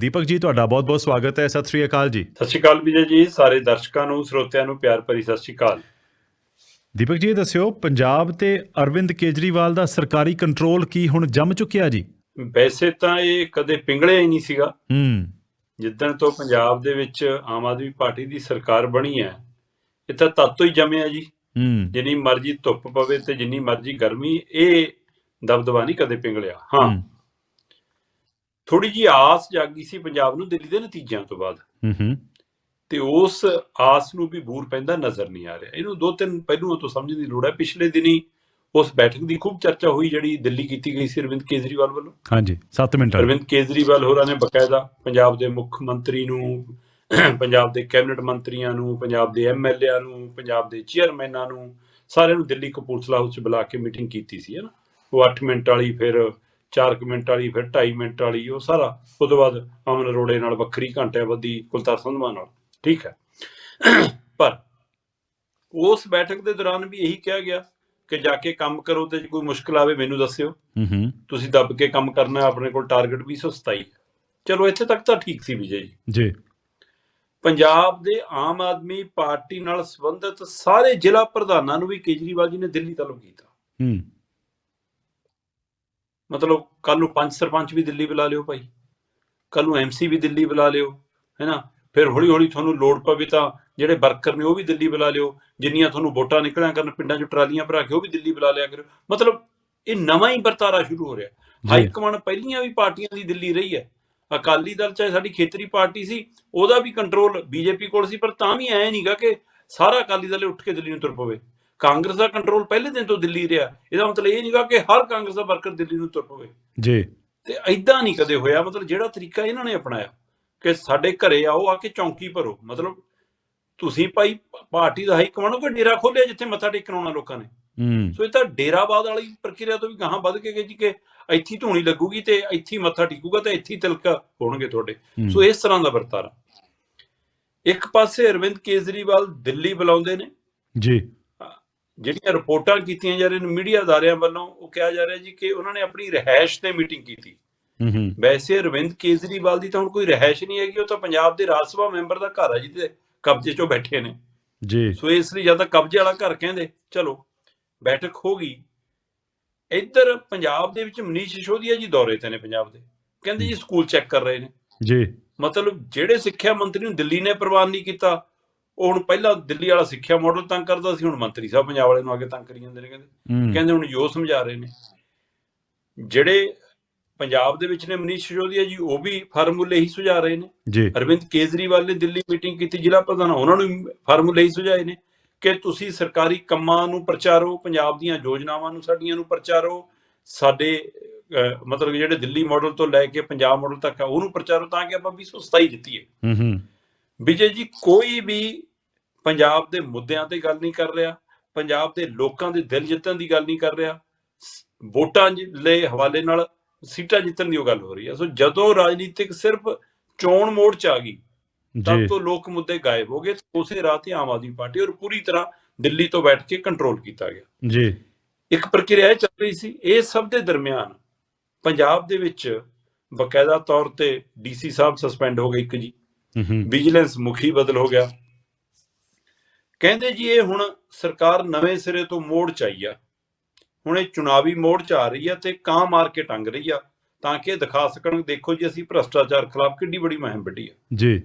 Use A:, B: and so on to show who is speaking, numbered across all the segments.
A: ਦੀਪਕ ਜੀ ਤੁਹਾਡਾ ਬਹੁਤ-ਬਹੁਤ ਸਵਾਗਤ ਹੈ। ਸਤਿ ਸ੍ਰੀ ਅਕਾਲ ਜੀ।
B: ਸਤਿ ਸ਼੍ਰੀ ਅਕਾਲ ਵਿਜੇ ਜੀ ਸਾਰੇ ਦਰਸ਼ਕਾਂ ਨੂੰ ਸਰੋਤਿਆਂ ਨੂੰ ਪਿਆਰ ਭਰੀ ਸਤਿ ਸ਼੍ਰੀ ਅਕਾਲ।
A: ਦੀਪਕ ਜੀ ਦੱਸਿਓ ਪੰਜਾਬ ਤੇ ਅਰਵਿੰਦ ਕੇਜਰੀਵਾਲ ਦਾ ਸਰਕਾਰੀ ਕੰਟਰੋਲ ਕੀ ਹੁਣ ਜੰਮ ਚੁੱਕਿਆ ਜੀ?
B: ਵੈਸੇ ਤਾਂ ਇਹ ਕਦੇ ਪਿੰਗਲਿਆ ਹੀ ਨਹੀਂ ਸੀਗਾ।
A: ਹੂੰ।
B: ਜਿੱਦਣ ਤੋਂ ਪੰਜਾਬ ਦੇ ਵਿੱਚ ਆਮ ਆਦਮੀ ਪਾਰਟੀ ਦੀ ਸਰਕਾਰ ਬਣੀ ਹੈ ਇਹ ਤਾਂ ਤਦ ਤੋਂ ਹੀ ਜੰਮਿਆ ਜੀ।
A: ਹੂੰ।
B: ਜਿੰਨੀ ਮਰਜ਼ੀ ਧੁੱਪ ਪਵੇ ਤੇ ਜਿੰਨੀ ਮਰਜ਼ੀ ਗਰਮੀ ਇਹ ਦਬਦਬਾ ਨਹੀਂ ਕਦੇ ਪਿੰਗਲਿਆ। ਹੂੰ, ਥੋੜੀ ਜੀ ਆਸ ਜਾਗੀ ਸੀ ਪੰਜਾਬ ਨੂੰ ਦਿੱਲੀ ਦੇ ਨਤੀਜਿਆਂ ਤੋਂ ਬਾਅਦ।
A: ਹੂੰ ਹੂੰ।
B: ਤੇ ਉਸ ਆਸ ਨੂੰ ਵੀ ਬੂਰ ਪੈਂਦਾ ਨਜ਼ਰ ਨਹੀਂ ਆ ਰਿਹਾ। ਇਹਨੂੰ ਦੋ ਤਿੰਨ ਪਹਿਲੂਆਂ ਤੋਂ ਸਮਝਣ ਦੀ ਲੋੜ ਹੈ। ਪਿਛਲੇ ਦਿਨੀ ਉਸ ਬੈਠਕ ਦੀ ਖੂਬ ਚਰਚਾ ਹੋਈ ਜਿਹੜੀ ਦਿੱਲੀ ਕੀਤੀ ਗਈ ਸੀ ਅਰਵਿੰਦ ਕੇਜਰੀਵਾਲ ਵੱਲੋਂ।
A: ਹਾਂਜੀ 7 ਮਿੰਟ।
B: ਅਰਵਿੰਦ ਕੇਜਰੀਵਾਲ ਹੋਰਾਂ ਨੇ ਬਕਾਇਦਾ ਪੰਜਾਬ ਦੇ ਮੁੱਖ ਮੰਤਰੀ ਨੂੰ ਪੰਜਾਬ ਦੇ ਕੈਬਨਿਟ ਮੰਤਰੀਆਂ ਨੂੰ ਪੰਜਾਬ ਦੇ ਐਮਐਲਏਆਂ ਨੂੰ ਪੰਜਾਬ ਦੇ ਚੇਅਰਮੈਨਾਂ ਨੂੰ ਸਾਰਿਆਂ ਨੂੰ ਦਿੱਲੀ ਕਪੂਰਥਲਾ ਹਾਊਸ 'ਚ ਬੁਲਾ ਕੇ ਮੀਟਿੰਗ ਕੀਤੀ ਸੀ ਹੈ ਨਾ। ਉਹ 8 ਮਿੰਟ ਵਾਲੀ ਫਿਰ 4 ਮਿੰਟ ਵਾਲੀ ਫਿਰ 2.5 ਮਿੰਟ ਵਾਲੀ ਉਹ ਸਾਰਾ। ਉਸ ਤੋਂ ਬਾਅਦ ਅਮਨ ਅਰੋੜੇ ਨਾਲ ਵੱਖਰੀ ਘੰਟਿਆਂ ਬੱਧੀ ਕੁਲਤਾਰ ਸੰਧਵਾ ਨਾਲ। ਠੀਕ ਹੈ। ਪਰ ਉਸ ਬੈਠਕ ਦੇ ਦੌਰਾਨ ਵੀ ਇਹੀ ਕਿਹਾ ਗਿਆ ਕਿ ਜਾ ਕੇ ਕੰਮ ਕਰੋ ਤੇ ਜੇ ਕੋਈ ਮੁਸ਼ਕਲ ਆਵੇ ਮੈਨੂੰ ਦੱਸਿਓ।
A: ਹੂੰ
B: ਤੁਸੀਂ ਦੱਬ ਕੇ ਕੰਮ ਕਰਨਾ ਆਪਣੇ ਕੋਲ ਟਾਰਗੇਟ 227 ਹੈ। ਚਲੋ ਇੱਥੇ ਤੱਕ ਤਾਂ ਠੀਕ ਸੀ ਵਿਜੇ ਜੀ।
A: ਜੀ।
B: ਪੰਜਾਬ ਦੇ ਆਮ ਆਦਮੀ ਪਾਰਟੀ ਨਾਲ ਸੰਬੰਧਿਤ ਸਾਰੇ ਜ਼ਿਲ੍ਹਾ ਪ੍ਰਧਾਨਾਂ ਨੂੰ ਵੀ ਕੇਜਰੀਵਾਲ ਜੀ ਨੇ ਦਿੱਲੀ ਤਲਬ ਕੀਤਾ।
A: ਹੂੰ।
B: ਮਤਲਬ ਕੱਲ ਨੂੰ ਪੰਜ ਸਰਪੰਚ ਵੀ ਦਿੱਲੀ ਬੁਲਾ ਲਿਓ ਭਾਈ। ਕੱਲ ਨੂੰ ਐਮਸੀ ਵੀ ਦਿੱਲੀ ਬੁਲਾ ਲਿਓ ਹੈਨਾ? ਫਿਰ ਹੌਲੀ ਹੌਲੀ ਤੁਹਾਨੂੰ ਲੋੜ ਪਵੇ ਤਾਂ ਜਿਹੜੇ ਵਰਕਰ ਨੇ ਉਹ ਵੀ ਦਿੱਲੀ ਬੁਲਾ ਲਿਓ ਜਿੰਨੀਆਂ ਤੁਹਾਨੂੰ ਵੋਟਾਂ ਨਿਕਲਿਆ ਕਰਨ ਪਿੰਡਾਂ 'ਚ ਟਰਾਲੀਆਂ ਭਰਾ ਕੇ ਉਹ ਵੀ ਦਿੱਲੀ ਬੁਲਾ ਲਿਆ ਕਰੋ। ਮਤਲਬ ਇਹ ਨਵਾਂ ਹੀ ਵਰਤਾਰਾ ਸ਼ੁਰੂ ਹੋ ਰਿਹਾ। ਹਾਈ ਕਮਾਂਡ ਪਹਿਲੀਆਂ ਵੀ ਪਾਰਟੀਆਂ ਦੀ ਦਿੱਲੀ ਰਹੀ ਹੈ। ਅਕਾਲੀ ਦਲ ਚਾਹੇ ਸਾਡੀ ਖੇਤਰੀ ਪਾਰਟੀ ਸੀ ਉਹਦਾ ਵੀ ਕੰਟਰੋਲ ਬੀਜੇਪੀ ਕੋਲ ਸੀ ਪਰ ਤਾਂ ਵੀ ਐ ਨਹੀਂਗਾ ਕਿ ਸਾਰਾ ਅਕਾਲੀ ਦਲ ਉੱਠ ਕੇ ਦਿੱਲੀ ਨੂੰ ਤੁਰ ਪਵੇ। ਕਾਂਗਰਸ ਦਾ ਕੰਟਰੋਲ ਪਹਿਲੇ ਦਿਨ ਤੋਂ ਦਿੱਲੀ ਰਿਹਾ। ਇਹਦਾ ਮਤਲਬ ਇਹ ਨਹੀਂਗਾ ਕਿ ਹਰ ਕਾਂਗਰਸ ਦਾ ਵਰਕਰ ਦਿੱਲੀ ਨੂੰ ਤੁਰ ਪਵੇ।
A: ਜੀ।
B: ਤੇ ਐਦਾਂ ਨਹੀਂ ਕਦੇ ਹੋਇਆ। ਮਤਲਬ ਜਿਹੜਾ ਤਰੀਕਾ ਇਹਨਾਂ ਨੇ ਅਪਣਾਇਆ ਕਿ ਸਾਡੇ ਘਰੇ ਆਓ ਆ ਕੇ ਚੌਂਕੀ ਭਰੋ। ਮਤਲਬ ਤੁਸੀਂ ਭਾਈ ਪਾਰਟੀ ਦਾ ਹਾਈ ਕਮਾਂਡ ਕੋਈ ਡੇਰਾ ਖੋਲਿਆ ਜਿੱਥੇ ਮੱਥਾ ਟੇਕਣ ਆਉਣਾ ਲੋਕਾਂ ਨੇ?
A: ਹੂੰ।
B: ਸੋ ਇਹ ਤਾਂ ਡੇਰਾਬਾਦ ਵਾਲੀ ਪ੍ਰਕਿਰਿਆ ਤੋਂ ਵੀ ਗਾਹਾਂ ਵੱਧ ਕੇ ਗਈ ਜੀ ਕਿ ਇੱਥੇ ਧੂਣੀ ਲੱਗੂਗੀ ਤੇ ਇੱਥੇ ਮੱਥਾ ਟੇਕੂਗਾ ਤੇ ਇੱਥੇ ਤਿਲਕ ਹੋਣਗੇ ਤੁਹਾਡੇ। ਸੋ ਇਸ ਤਰ੍ਹਾਂ ਦਾ ਵਰਤਾਰਾ। ਇੱਕ ਪਾਸੇ ਅਰਵਿੰਦ ਕੇਜਰੀਵਾਲ ਦਿੱਲੀ ਬੁਲਾਉਂਦੇ ਨੇ।
A: ਜੀ।
B: ਜਿਹੜੀਆਂ ਰਿਪੋਰਟਾਂ ਕੀਤੀਆਂ ਜਾ ਰਹੀਆਂ ਨੇ ਮੀਡੀਆ ਅਦਾਰਿਆਂ ਵੱਲੋਂ ਉਹ ਕਿਹਾ ਜਾ ਰਿਹਾ ਜੀ ਕਿ ਉਹਨਾਂ ਨੇ ਆਪਣੀ ਰਹਿائش ਤੇ ਮੀਟਿੰਗ ਕੀਤੀ।
A: ਹੂੰ
B: ਵੈਸੇ ਰਵਿੰਦ ਕੇਜਰੀਵਾਲ ਦੀ ਤਾਂ ਹੁਣ ਕੋਈ ਰਹਿائش ਨਹੀਂ ਹੈਗੀ ਉਹ ਤਾਂ ਪੰਜਾਬ ਦੇ ਰਾਜ ਸਭਾ ਮੈਂਬਰ ਦਾ ਘਰ ਆ ਜਿਹਦੇ ਕਬਜ਼ੇ 'ਚੋਂ ਬੈਠੇ ਨੇ।
A: ਜੀ।
B: ਸੋ ਇਸ ਲਈ ਜ਼ਿਆਦਾ ਕਬਜ਼ੇ ਵਾਲਾ ਘਰ ਕਹਿੰਦੇ ਚਲੋ ਬੈਠਕ ਹੋ ਗਈ। ਇੱਧਰ ਪੰਜਾਬ ਦੇ ਵਿੱਚ ਮਨੀਸ਼ ਸ਼ੋਧੀਆ ਜੀ ਦੌਰੇ ਤੇ ਨੇ ਪੰਜਾਬ ਦੇ। ਕਹਿੰਦੇ ਜੀ ਸਕੂਲ ਚੈੱਕ ਕਰ ਰਹੇ ਨੇ।
A: ਜੀ।
B: ਮਤਲਬ ਜਿਹੜੇ ਸਿੱਖਿਆ ਮੰਤਰੀ ਨੂੰ ਦਿੱਲੀ ਨੇ ਪ੍ਰਵਾਨ ਨਹੀਂ ਕੀਤਾ ਉਹ ਹੁਣ ਪਹਿਲਾਂ ਦਿੱਲੀ ਵਾਲਾ ਸਿੱਖਿਆ ਮਾਡਲ ਤੰਗ ਕਰਦਾ ਸੀ ਹੁਣ ਮੰਤਰੀ ਸਾਹਿਬ ਪੰਜਾਬ ਵਾਲੇ ਨੂੰ ਆ ਕੇ ਤੰਗ ਕਰੀ ਜਾਂਦੇ ਨੇ ਕਹਿੰਦੇ। ਕਹਿੰਦੇ ਹੁਣ ਜੋ ਸਮਝਾ ਰਹੇ ਨੇ। ਜਿਹੜੇ ਪੰਜਾਬ ਦੇ ਵਿੱਚ ਨੇ ਮਨੀਸ਼ ਸਿਸੋਦੀਆ ਜੀ ਉਹ ਵੀ ਫਾਰਮੂਲੇ ਹੀ ਸੁਝਾ ਰਹੇ ਨੇ।
A: ਜੀ।
B: ਅਰਵਿੰਦ ਕੇਜਰੀਵਾਲ ਨੇ ਦਿੱਲੀ ਮੀਟਿੰਗ ਕੀਤੀ ਜ਼ਿਲ੍ਹਾ ਪ੍ਰਧਾਨ ਉਹਨਾਂ ਨੂੰ ਫਾਰਮੂਲੇ ਹੀ ਸੁਝਾਏ ਨੇ ਕਿ ਤੁਸੀਂ ਸਰਕਾਰੀ ਕੰਮਾਂ ਨੂੰ ਪ੍ਰਚਾਰੋ ਪੰਜਾਬ ਦੀਆਂ ਯੋਜਨਾਵਾਂ ਨੂੰ ਸਾਡੀਆਂ ਨੂੰ ਪ੍ਰਚਾਰੋ। ਸਾਡੇ ਮਤਲਬ ਜਿਹੜੇ ਦਿੱਲੀ ਮਾਡਲ ਤੋਂ ਲੈ ਕੇ ਪੰਜਾਬ ਮਾਡਲ ਤੱਕ ਆ ਉਹਨੂੰ ਪ੍ਰਚਾਰੋ ਤਾਂ ਕਿ ਆਪਾਂ 227 ਜਿੱਤੀਏ।
A: ਹੂੰ ਹੂੰ।
B: ਵਿਜੇ ਜੀ ਕੋਈ ਵੀ ਪੰਜਾਬ ਦੇ ਮੁੱਦਿਆਂ ਤੇ ਗੱਲ ਨਹੀਂ ਕਰ ਰਿਹਾ ਪੰਜਾਬ ਦੇ ਲੋਕਾਂ ਦੇ ਦਿਲ ਜਿੱਤਣ ਦੀ ਗੱਲ ਨਹੀਂ ਕਰ ਰਿਹਾ ਵੋਟਾਂ ਲਈ ਹਵਾਲੇ ਨਾਲ ਸੀਟਾਂ ਜਿੱਤਣ ਦੀ ਉਹ ਗੱਲ ਹੋ ਰਹੀ ਹੈ। ਸੋ ਜਦੋਂ ਰਾਜਨੀਤਿਕ ਸਿਰਫ ਚੋਣ ਮੋੜ ਚ ਆ ਗਈ ਤਦ ਤੋਂ ਲੋਕ ਮੁੱਦੇ ਗਾਇਬ ਹੋ ਗਏ ਉਸੇ ਰਾਤ ਹੀ ਆਮ ਆਦਮੀ ਪਾਰਟੀ ਔਰ ਪੂਰੀ ਤਰ੍ਹਾਂ ਦਿੱਲੀ ਤੋਂ ਬੈਠ ਕੇ ਕੰਟਰੋਲ ਕੀਤਾ ਗਿਆ।
A: ਜੀ।
B: ਇੱਕ ਪ੍ਰਕਿਰਿਆ ਚੱਲ ਰਹੀ ਸੀ ਇਹ ਸਭ ਦੇ ਦਰਮਿਆਨ ਪੰਜਾਬ ਦੇ ਵਿੱਚ ਬਕਾਇਦਾ ਤੌਰ ਤੇ ਡੀਸੀ ਸਾਹਿਬ ਸਸਪੈਂਡ ਹੋ ਗਏ ਇੱਕ ਜੀ। ਵਿਜੀਲੈਂਸ ਮੁਖੀ ਬਦਲ ਹੋ ਗਿਆ। ਕਹਿੰਦੇ ਜੀ ਇਹ ਹੁਣ ਸਰਕਾਰ ਨਵੇਂ ਸਿਰੇ ਤੋਂ ਮੋੜ ਚ ਆਈ ਆ। ਹੁਣ ਇਹ ਚੁਣਾਵੀ ਮੋੜ ਚ ਆ ਰਹੀ ਆ ਤੇ ਕਾਂ ਮਾਰ ਕੇ ਟੰਗ ਰਹੀ ਆ ਤਾਂ ਕਿ ਦਿਖਾ ਸਕਣ ਦੇਖੋ ਜੀ ਅਸੀਂ ਭ੍ਰਸ਼ਟਾਚਾਰ ਖਿਲਾਫ ਕਿੰਨੀ ਬੜੀ ਮੁਹਿੰਮ ਵੱਡੀ ਆ।
A: ਜੀ।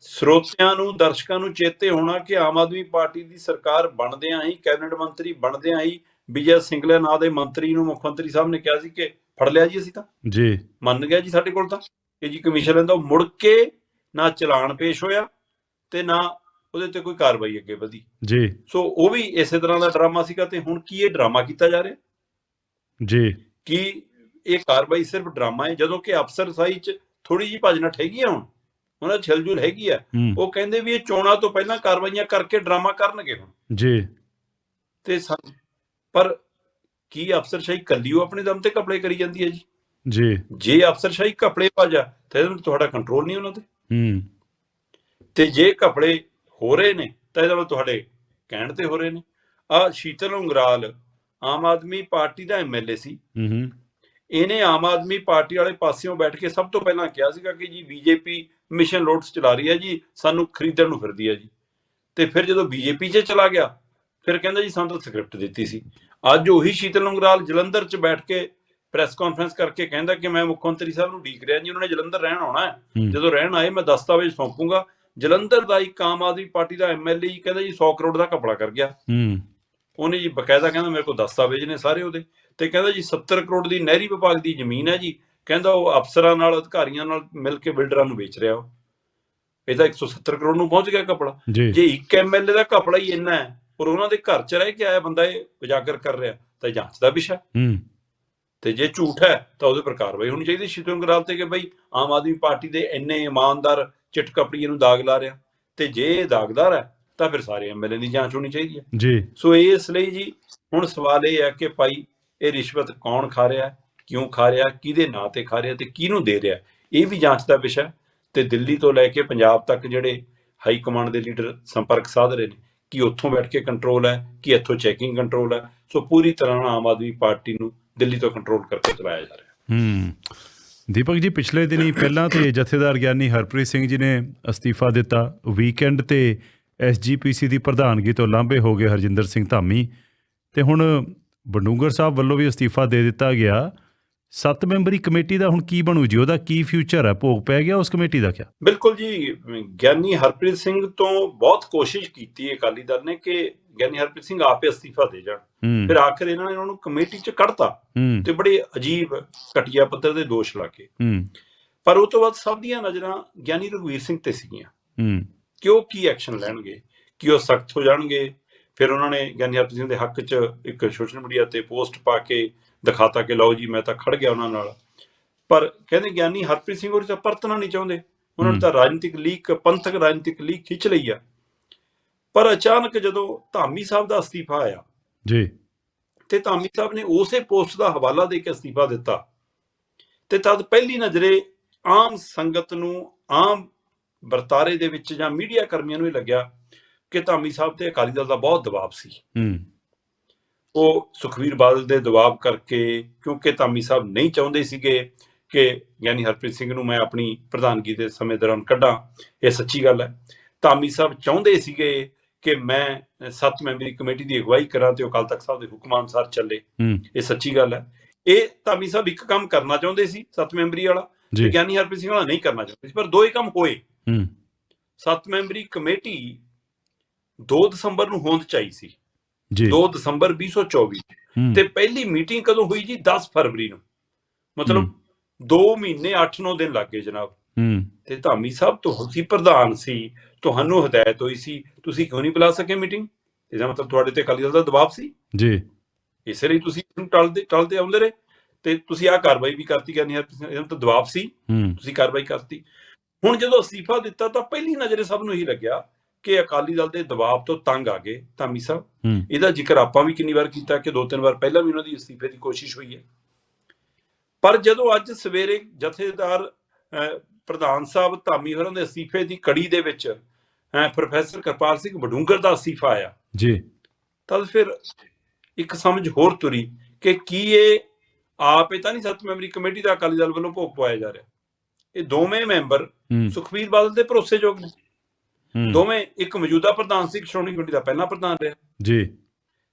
B: ਸਰੋਤਿਆਂ ਨੂੰ ਦਰਸ਼ਕਾਂ ਨੂੰ ਚੇਤੇ ਹੋਣਾ ਕਿ ਆਮ ਆਦਮੀ ਪਾਰਟੀ ਦੀ ਸਰਕਾਰ ਬਣਦਿਆਂ ਹੀ ਕੈਬਨਿਟ ਮੰਤਰੀ ਬਣਦਿਆਂ ਹੀ ਵਿਜੇ ਸਿੰਗਲਾ ਨਾਂ ਦੇ ਮੰਤਰੀ ਨੂੰ ਮੁੱਖ ਮੰਤਰੀ ਸਾਹਿਬ ਨੇ ਕਿਹਾ ਸੀ ਕਿ ਫੜ ਲਿਆ ਜੀ ਅਸੀਂ ਤਾਂ।
A: ਜੀ।
B: ਮੰਨ ਗਿਆ ਜੀ ਸਾਡੇ ਕੋਲ ਤਾਂ। ਕਿ ਜੀ ਕਮਿਸ਼ਨ ਉਹ ਮੁੜ ਕੇ ਨਾ ਚਲਾਨ ਪੇਸ਼ ਹੋਇਆ ਤੇ ਨਾ ਉਹਦੇ ਤੇ ਕੋਈ ਕਾਰਵਾਈ ਅੱਗੇ ਵਧੀ।
A: ਜੀ।
B: ਸੋ ਉਹ ਵੀ ਇਸੇ ਤਰ੍ਹਾਂ ਦਾ ਡਰਾਮਾ ਸੀਗਾ ਤੇ ਹੁਣ ਕੀ ਇਹ ਡਰਾਮਾ ਕੀਤਾ ਜਾ ਰਿਹਾ?
A: ਜੀ।
B: ਕੀ ਇਹ ਕਾਰਵਾਈ ਸਿਰਫ ਡਰਾਮਾ ਹੈ? ਜਦੋਂ ਕਿ ਅਫਸਰ ਸਾਈ ਚ ਥੋੜੀ ਜੀ ਭਜਨਠ ਹੈਗੀ ਆ ਹੁਣ। ਉਹਨਾਂ ਛਲਜੂਲ ਹੈਗੀ ਆ। ਉਹ ਕਹਿੰਦੇ ਵੀ ਇਹ ਚੋਣਾਂ ਤੋਂ ਪਹਿਲਾਂ ਕਾਰਵਾਈਆਂ ਕਰਕੇ ਡਰਾਮਾ ਕਰਨਗੇ ਹੁਣ।
A: ਜੀ।
B: ਤੇ ਪਰ ਕੀ ਅਫਸਰਸ਼ਾਹੀ ਕੱਲੀ ਉਹ ਆਪਣੇ ਦਮ ਤੇ ਕਪੜੇ ਕਰੀ ਜਾਂਦੀ ਹੈ ਜੀ?
A: ਜੀ।
B: ਜੇ ਅਫਸਰਸ਼ਾਹੀ ਕਪੜੇ ਭਾਜਾ ਤਾਂ ਤੁਹਾਡਾ ਕੰਟਰੋਲ ਨਹੀਂ ਉਹਨਾਂ ਤੇ।
A: ਹੂੰ।
B: ਤੇ ਜੇ ਕਪੜੇ ਹੋ ਰਹੇ ਨੇ ਤਾਂ ਇਹਦਾ ਮਤਲਬ ਤੁਹਾਡੇ ਕਹਿਣ ਤੇ ਹੋ ਰਹੇ ਨੇ। ਆ ਸ਼ੀਤਲ ਉਂਗਰਾਲ ਆਮ ਆਦਮੀ ਪਾਰਟੀ ਦਾ ਐਮਐਲਏ ਸੀ।
A: ਹੂੰ ਹੂੰ।
B: ਇਹਨੇ ਆਮ ਆਦਮੀ ਪਾਰਟੀ ਵਾਲੇ ਪਾਸਿਓਂ ਬੈਠ ਕੇ ਸਭ ਤੋਂ ਪਹਿਲਾਂ ਕਿਹਾ ਸੀਗਾ ਕਿ ਜੀ ਬੀਜੇਪੀ ਮਿਸ਼ਨ ਲੋਟਸ ਚਲਾ ਰਹੀ ਹੈ ਜੀ ਸਾਨੂੰ ਖਰੀਦਣ ਨੂੰ ਫਿਰਦੀ ਹੈ ਜੀ। ਤੇ ਫਿਰ ਜਦੋਂ ਬੀਜੇਪੀ 'ਚ ਚਲਾ ਗਿਆ ਫਿਰ ਕਹਿੰਦਾ ਜੀ ਸਾਨੂੰ ਤਾਂ ਸਕ੍ਰਿਪਟ ਦਿੱਤੀ ਸੀ। ਅੱਜ ਉਹੀ ਸ਼ੀਤਲ ਉਂਗਰਾਲ ਜਲੰਧਰ 'ਚ ਬੈਠ ਕੇ ਪ੍ਰੈਸ ਕਾਨਫਰੰਸ ਕਰਕੇ ਕਹਿੰਦਾ ਕਿ ਮੈਂ ਮੁੱਖ ਮੰਤਰੀ ਸਾਹਿਬ ਨੂੰ ਡੀਕ ਰਿਹਾ ਜੀ ਉਹਨਾਂ ਨੇ ਜਲੰਧਰ ਰਹਿਣ ਆਉਣਾ ਹੂੰ, ਜਦੋਂ ਰਹਿਣ ਆਏ ਮੈਂ ਦਸਤਾਵੇਜ਼ ਸੌਂਪੂਗਾ। ਜਲੰਧਰ ਦਾ ਇੱਕ ਆਮ ਆਦਮੀ ਪਾਰਟੀ ਦਾ ਐਮਐਲਏ ਜੀ ਕਹਿੰਦਾ ਜੀ 100 ਕਰੋੜ ਦਾ ਕਪੜਾ ਕਰ ਗਿਆ।
A: ਹੂੰ।
B: ਉਹਨੇ ਜੀ ਬਕਾਇਦਾ ਕਹਿੰਦਾ ਮੇਰੇ ਕੋਲ ਦਸਤਾਵੇਜ਼ ਨੇ ਸਾਰੇ ਉਹਦੇ। ਤੇ ਕਹਿੰਦਾ ਜੀ 70 ਕਰੋੜ ਦੀ ਨਹਿਰੀ ਵਿਭਾਗ ਦੀ ਜ਼ਮੀਨ ਹੈ ਜੀ। ਕਹਿੰਦਾ ਉਹ ਅਫਸਰਾਂ ਨਾਲ ਅਧਿਕਾਰੀਆਂ ਨਾਲ ਮਿਲ ਕੇ ਬਿਲਡਰਾਂ ਨੂੰ ਵੇਚ ਰਿਹਾ ਉਹ। ਇਹਦਾ 170 ਕਰੋੜ ਨੂੰ ਪਹੁੰਚ ਗਿਆ ਕਪੜਾ
A: ਜੀ।
B: ਇੱਕ ਐਮਐਲਏ ਦਾ ਕਪੜਾ ਹੀ ਇੰਨਾ ਹੈ ਔਰ ਉਹਨਾਂ ਦੇ ਘਰ 'ਚ ਰਹਿ ਕੇ ਆਇਆ ਬੰਦਾ ਇਹ ਉਜਾਗਰ ਕਰ ਰਿਹਾ ਤਾਂ ਇਹ ਜਾਂਚ ਦਾ ਵਿਸ਼ਾ
A: ਹੂੰ।
B: ਤੇ ਜੇ ਝੂਠ ਹੈ ਤਾਂ ਉਹਦੇ ਪਰ ਕਾਰਵਾਈ ਹੋਣੀ ਚਾਹੀਦੀ ਸ਼ੀਤਲ ਗਰਾਲ ਤੇ ਕਿ ਬਈ ਆਮ ਆਦਮੀ ਪਾਰਟੀ ਦੇ ਇੰਨੇ ਇਮਾਨਦਾਰ ਚਿੱਟ ਕਪੜੀਏ ਨੂੰ ਦਾਗ ਲਾ ਰਿਹਾ। ਤੇ ਜੇ ਇਹ ਦਾਗਦਾਰ ਹੈ ਤਾਂ ਫਿਰ ਸਾਰੇ ਐਮਐਲਏ ਦੀ ਜਾਂਚ ਹੋਣੀ ਚਾਹੀਦੀ ਹੈ।
A: ਜੀ।
B: ਸੋ ਇਸ ਲਈ ਜੀ ਹੁਣ ਸਵਾਲ ਇਹ ਹੈ ਕਿ ਭਾਈ ਇਹ ਰਿਸ਼ਵਤ ਕੌਣ ਖਾ ਰਿਹਾ ਕਿਉਂ ਖਾ ਰਿਹਾ ਕਿਹਦੇ ਨਾਂ ਤੇ ਖਾ ਰਿਹਾ ਤੇ ਕਿਹਨੂੰ ਦੇ ਰਿਹਾ ਇਹ ਵੀ ਜਾਂਚ ਦਾ ਵਿਸ਼ਾ ਤੇ ਦਿੱਲੀ ਤੋਂ ਲੈ ਕੇ ਪੰਜਾਬ ਤੱਕ ਜਿਹੜੇ ਹਾਈ ਕਮਾਂਡ ਦੇ ਲੀਡਰ ਸੰਪਰਕ ਸਾਧ ਰਹੇ ਨੇ ਕਿ ਉੱਥੋਂ ਬੈਠ ਕੇ ਕੰਟਰੋਲ ਹੈ ਕਿ ਇੱਥੋਂ ਚੈਕਿੰਗ ਕੰਟਰੋਲ ਹੈ। ਸੋ ਪੂਰੀ ਤਰ੍ਹਾਂ ਆਮ ਆਦਮੀ ਪਾਰਟੀ ਨੂੰ ਦਿੱਲੀ ਤੋਂ ਕੰਟਰੋਲ ਕਰਕੇ ਚਲਾਇਆ ਜਾ ਰਿਹਾ
A: ਹੂੰ। ਦੀਪਕ ਜੀ, ਪਿਛਲੇ ਦਿਨੀ ਪਹਿਲਾਂ ਤੇ ਜਥੇਦਾਰ ਗਿਆਨੀ ਹਰਪ੍ਰੀਤ ਸਿੰਘ ਜੀ ਨੇ ਅਸਤੀਫਾ ਦਿੱਤਾ। ਵੀਕਐਂਡ ਤੇ ਐਸਜੀਪੀਸੀ ਦੀ ਪ੍ਰਧਾਨਗੀ ਤੋਂ ਲਾਂਭੇ ਹੋ ਗਏ ਹਰਜਿੰਦਰ ਸਿੰਘ ਧਾਮੀ ਤੇ ਹੁਣ ਬਡੂੰਗਰ ਸਾਹਿਬ ਵੱਲੋਂ ਵੀ ਅਸਤੀਫਾ ਦੇ ਦਿੱਤਾ ਗਿਆ। ਸੱਤ ਮੈਂਬਰੀ ਕਮੇਟੀ ਦਾ ਹੁਣ ਕੀ ਬਣੂ ਜੀ? ਉਹਦਾ ਕੀ ਫਿਊਚਰ ਹੈ? ਭੋਗ ਪੈ ਗਿਆ ਉਸ ਕਮੇਟੀ ਦਾ ਕਿਆ?
B: ਬਿਲਕੁਲ ਜੀ ਗਿਆਨੀ ਹਰਪ੍ਰੀਤ ਸਿੰਘ ਤੋਂ ਬਹੁਤ ਕੋਸ਼ਿਸ਼ ਕੀਤੀ ਅਕਾਲੀ ਦਲ ਨੇ ਕਿ ਗਿਆਨੀ ਹਰਪ੍ਰੀਤ ਸਿੰਘ ਆਪੇ ਅਸਤੀਫਾ ਦੇ ਜਾਣ। ਫਿਰ ਆਖਰ ਇਹਨਾਂ ਨੇ ਉਹਨਾਂ ਨੂੰ ਕਮੇਟੀ 'ਚ ਕੱਢਤਾ ਤੇ ਬੜੇ ਅਜੀਬ ਘਟੀਆ ਪੱਧਰ ਦੇ ਦੋਸ਼ ਲਾ ਕੇ। ਪਰ ਉਹ ਤੋਂ ਬਾਅਦ ਸਭ ਦੀਆਂ ਨਜ਼ਰਾਂ ਗਿਆਨੀ ਰਘਵੀਰ ਸਿੰਘ ਤੇ ਸੀਗੀਆਂ। ਕਿ ਉਹ ਕੀ ਐਕਸ਼ਨ ਲੈਣਗੇ? ਕਿ ਉਹ ਸਖਤ ਹੋ ਜਾਣਗੇ? ਫਿਰ ਉਹਨਾਂ ਨੇ ਗਿਆਨੀ ਹਰਪ੍ਰੀਤ ਸਿੰਘ ਦੇ ਹੱਕ 'ਚ ਇੱਕ ਸੋਸ਼ਲ ਮੀਡੀਆ ਤੇ ਪੋਸਟ ਪਾ ਕੇ ਦਿਖਾਤਾ ਕਿ ਲਓ ਜੀ ਮੈਂ ਤਾਂ ਖੜ ਗਿਆ ਉਹਨਾਂ ਨਾਲ। ਪਰ ਕਹਿੰਦੇ ਗਿਆਨੀ ਹਰਪ੍ਰੀਤ ਸਿੰਘ ਹੋਰੀ ਤਾਂ ਪਰਤਣਾ ਨਹੀਂ ਚਾਹੁੰਦੇ। ਉਹਨਾਂ ਨੇ। ਤਾਂ ਰਾਜਨੀਤਿਕ ਲੀਕ ਪੰਥਕ ਰਾਜਨੀਤਿਕ ਲੀਕ ਖਿੱਚ ਲਈ ਆ। ਪਰ ਅਚਾਨਕ ਜਦੋਂ ਧਾਮੀ ਸਾਹਿਬ ਦਾ ਅਸਤੀਫਾ ਆਇਆ
A: ਜੀ।
B: ਤੇ ਧਾਮੀ ਸਾਹਿਬ ਨੇ ਉਸੇ ਪੋਸਟ ਦਾ ਹਵਾਲਾ ਦੇ ਕੇ ਅਸਤੀਫਾ ਦਿੱਤਾ। ਤੇ ਤਦ ਪਹਿਲੀ ਨਜ਼ਰੇ ਆਮ ਸੰਗਤ ਨੂੰ ਆਮ ਵਰਤਾਰੇ ਦੇ ਵਿੱਚ ਜਾਂ ਮੀਡੀਆ ਕਰਮੀਆਂ ਨੂੰ ਇਹ ਲੱਗਿਆ ਕਿ ਧਾਮੀ ਸਾਹਿਬ ਤੇ ਅਕਾਲੀ ਦਲ ਦਾ ਬਹੁਤ ਦਬਾਅ ਸੀ।
A: ਹੂੰ।
B: ਉਹ ਸੁਖਵੀਰ ਬਾਦਲ ਦੇ ਦਬਾਅ ਕਰਕੇ ਕਿਉਂਕਿ ਧਾਮੀ ਸਾਹਿਬ ਨਹੀਂ ਚਾਹੁੰਦੇ ਸੀਗੇ ਕਿ ਯਾਨੀ ਹਰਪ੍ਰੀਤ ਸਿੰਘ ਨੂੰ ਮੈਂ ਆਪਣੀ ਪ੍ਰਧਾਨਗੀ ਦੇ ਸਮੇਂ ਦੌਰਾਨ ਕੱਢਾਂ ਇਹ ਸੱਚੀ ਗੱਲ ਹੈ। ਧਾਮੀ ਸਾਹਿਬ ਚਾਹੁੰਦੇ ਸੀਗੇ ਕਿ ਮੈਂ ਸੱਤ ਮੈਂਬਰੀ ਕਮੇਟੀ ਦੀ ਅਗਵਾਈ ਕਰਾਂ ਤੇ ਉਹ ਅਕਾਲ ਤਖਤ ਸਾਹਿਬ ਦੇ ਹੁਕਮਾਂ ਅਨੁਸਾਰ ਚੱਲੇ। ਇਹ ਸੱਚੀ ਗੱਲ ਹੈ। ਇਹ ਧਾਮੀ ਸਾਹਿਬ ਇੱਕ ਕੰਮ ਕਰਨਾ ਚਾਹੁੰਦੇ ਸੀ ਸੱਤ ਮੈਂਬਰੀ ਵਾਲਾ। ਗਿਆਨੀ ਹਰਪ੍ਰੀਤ ਸਿੰਘ ਵਾਲਾ ਨਹੀਂ ਕਰਨਾ ਚਾਹੁੰਦੇ ਸੀ ਪਰ ਦੋ ਹੀ ਕੰਮ ਹੋਏ। ਸੱਤ ਮੈਂਬਰੀ ਕਮੇਟੀ 2 ਦਸੰਬਰ ਨੂੰ ਹੋਂਦ ਚਾਹੀ ਸੀ।
A: ਜੀ।
B: 2 ਦਸੰਬਰ 2024
A: ਹੂੰ,
B: ਤੇ ਪਹਿਲੀ ਮੀਟਿੰਗ ਕਦੋਂ ਹੋਈ ਜੀ? 10 ਫਰਵਰੀ ਨੂੰ। ਮਤਲਬ 2 ਮਹੀਨੇ 8-9 ਦਿਨ ਲੱਗੇ ਜਨਾਬ।
A: ਹੂੰ।
B: ਤੇ ਧਾਮੀ ਸਾਹਿਬ ਤੁਸੀਂ ਪ੍ਰਧਾਨ ਸੀ ਤੁਹਾਨੂੰ ਹਦਾਇਤ ਹੋਈ ਸੀ ਤੁਸੀਂ ਕਿਉਂ ਨਹੀਂ ਬੁਲਾ ਸਕੇ ਮੀਟਿੰਗ? ਇਹਦਾ ਮਤਲਬ ਤੁਹਾਡੇ ਤੇ ਅਕਾਲੀ ਦਲ ਦਾ ਦਬਾਅ ਸੀ।
A: ਜੀ।
B: ਇਸੇ ਲਈ ਤੁਸੀਂ ਇਹਨੂੰ ਟਲਦੇ ਟਲਦੇ ਆਉਂਦੇ ਰਹੇ। ਤੇ ਤੁਸੀਂ ਆਹ ਕਾਰਵਾਈ ਵੀ ਕਰਤੀ ਕਹਿੰਦੇ ਯਾਰ ਇਹਨਾਂ ਤਾਂ ਦਬਾਅ ਸੀ। ਤੁਸੀਂ ਕਾਰਵਾਈ ਕਰਤੀ। ਹੁਣ ਜਦੋਂ ਅਸਤੀਫਾ ਦਿੱਤਾ ਤਾਂ ਪਹਿਲੀ ਨਜ਼ਰੇ ਸਭ ਨੂੰ ਹੀ ਲੱਗਿਆ ਕਿ ਅਕਾਲੀ ਦਲ ਦੇ ਦਬਾਅ ਤੋਂ ਤੰਗ ਆ ਗਏ ਧਾਮੀ ਸਾਹਿਬ। ਇਹਦਾ ਜ਼ਿਕਰ ਆਪਾਂ ਵੀ ਕਿੰਨੀ ਵਾਰ ਕੀਤਾ ਕਿ ਦੋ ਤਿੰਨ ਵਾਰ ਪਹਿਲਾਂ ਵੀ ਉਹਨਾਂ ਦੀ ਅਸਤੀਫੇ ਦੀ ਕੋਸ਼ਿਸ਼ ਹੋਈ ਹੈ। ਪਰ ਜਦੋਂ ਅੱਜ ਸਵੇਰੇ ਜਥੇਦਾਰ ਪ੍ਰਧਾਨ ਸਾਹਿਬ ਧਾਮੀ ਹੋਰਾਂ ਦੇ ਅਸਤੀਫੇ ਦੀ ਕੜੀ ਦੇ ਵਿੱਚ ਪ੍ਰੋਫੈਸਰ ਕਿਰਪਾਲ ਸਿੰਘ ਬਡੂੰਗਰ ਦਾ ਅਸਤੀਫਾ ਆਇਆ
A: ਜੀ।
B: ਤਦ ਫਿਰ ਇੱਕ ਸਮਝ ਹੋਰ ਤੁਰੀ ਕਿ ਕੀ ਇਹ ਆਪੇ ਤਾਂ ਨਹੀਂ ਸੱਤ ਮੈਂਬਰੀ ਕਮੇਟੀ ਦਾ ਅਕਾਲੀ ਦਲ ਵੱਲੋਂ ਭੋਗ ਪਵਾਇਆ ਜਾ ਰਿਹਾ। ਇਹ ਦੋਵੇਂ ਮੈਂਬਰ ਸੁਖਬੀਰ ਬਾਦਲ ਦੇ ਭਰੋਸੇਯੋਗ ਨੇ। ਦੋਵੇਂ ਇੱਕ ਮੌਜੂਦਾ ਪ੍ਰਧਾਨ ਸੀ ਸ਼੍ਰੋਮਣੀ ਕਮੇਟੀ ਦਾ ਪਹਿਲਾ ਪ੍ਰਧਾਨ ਰਿਹਾ।
A: ਜੀ।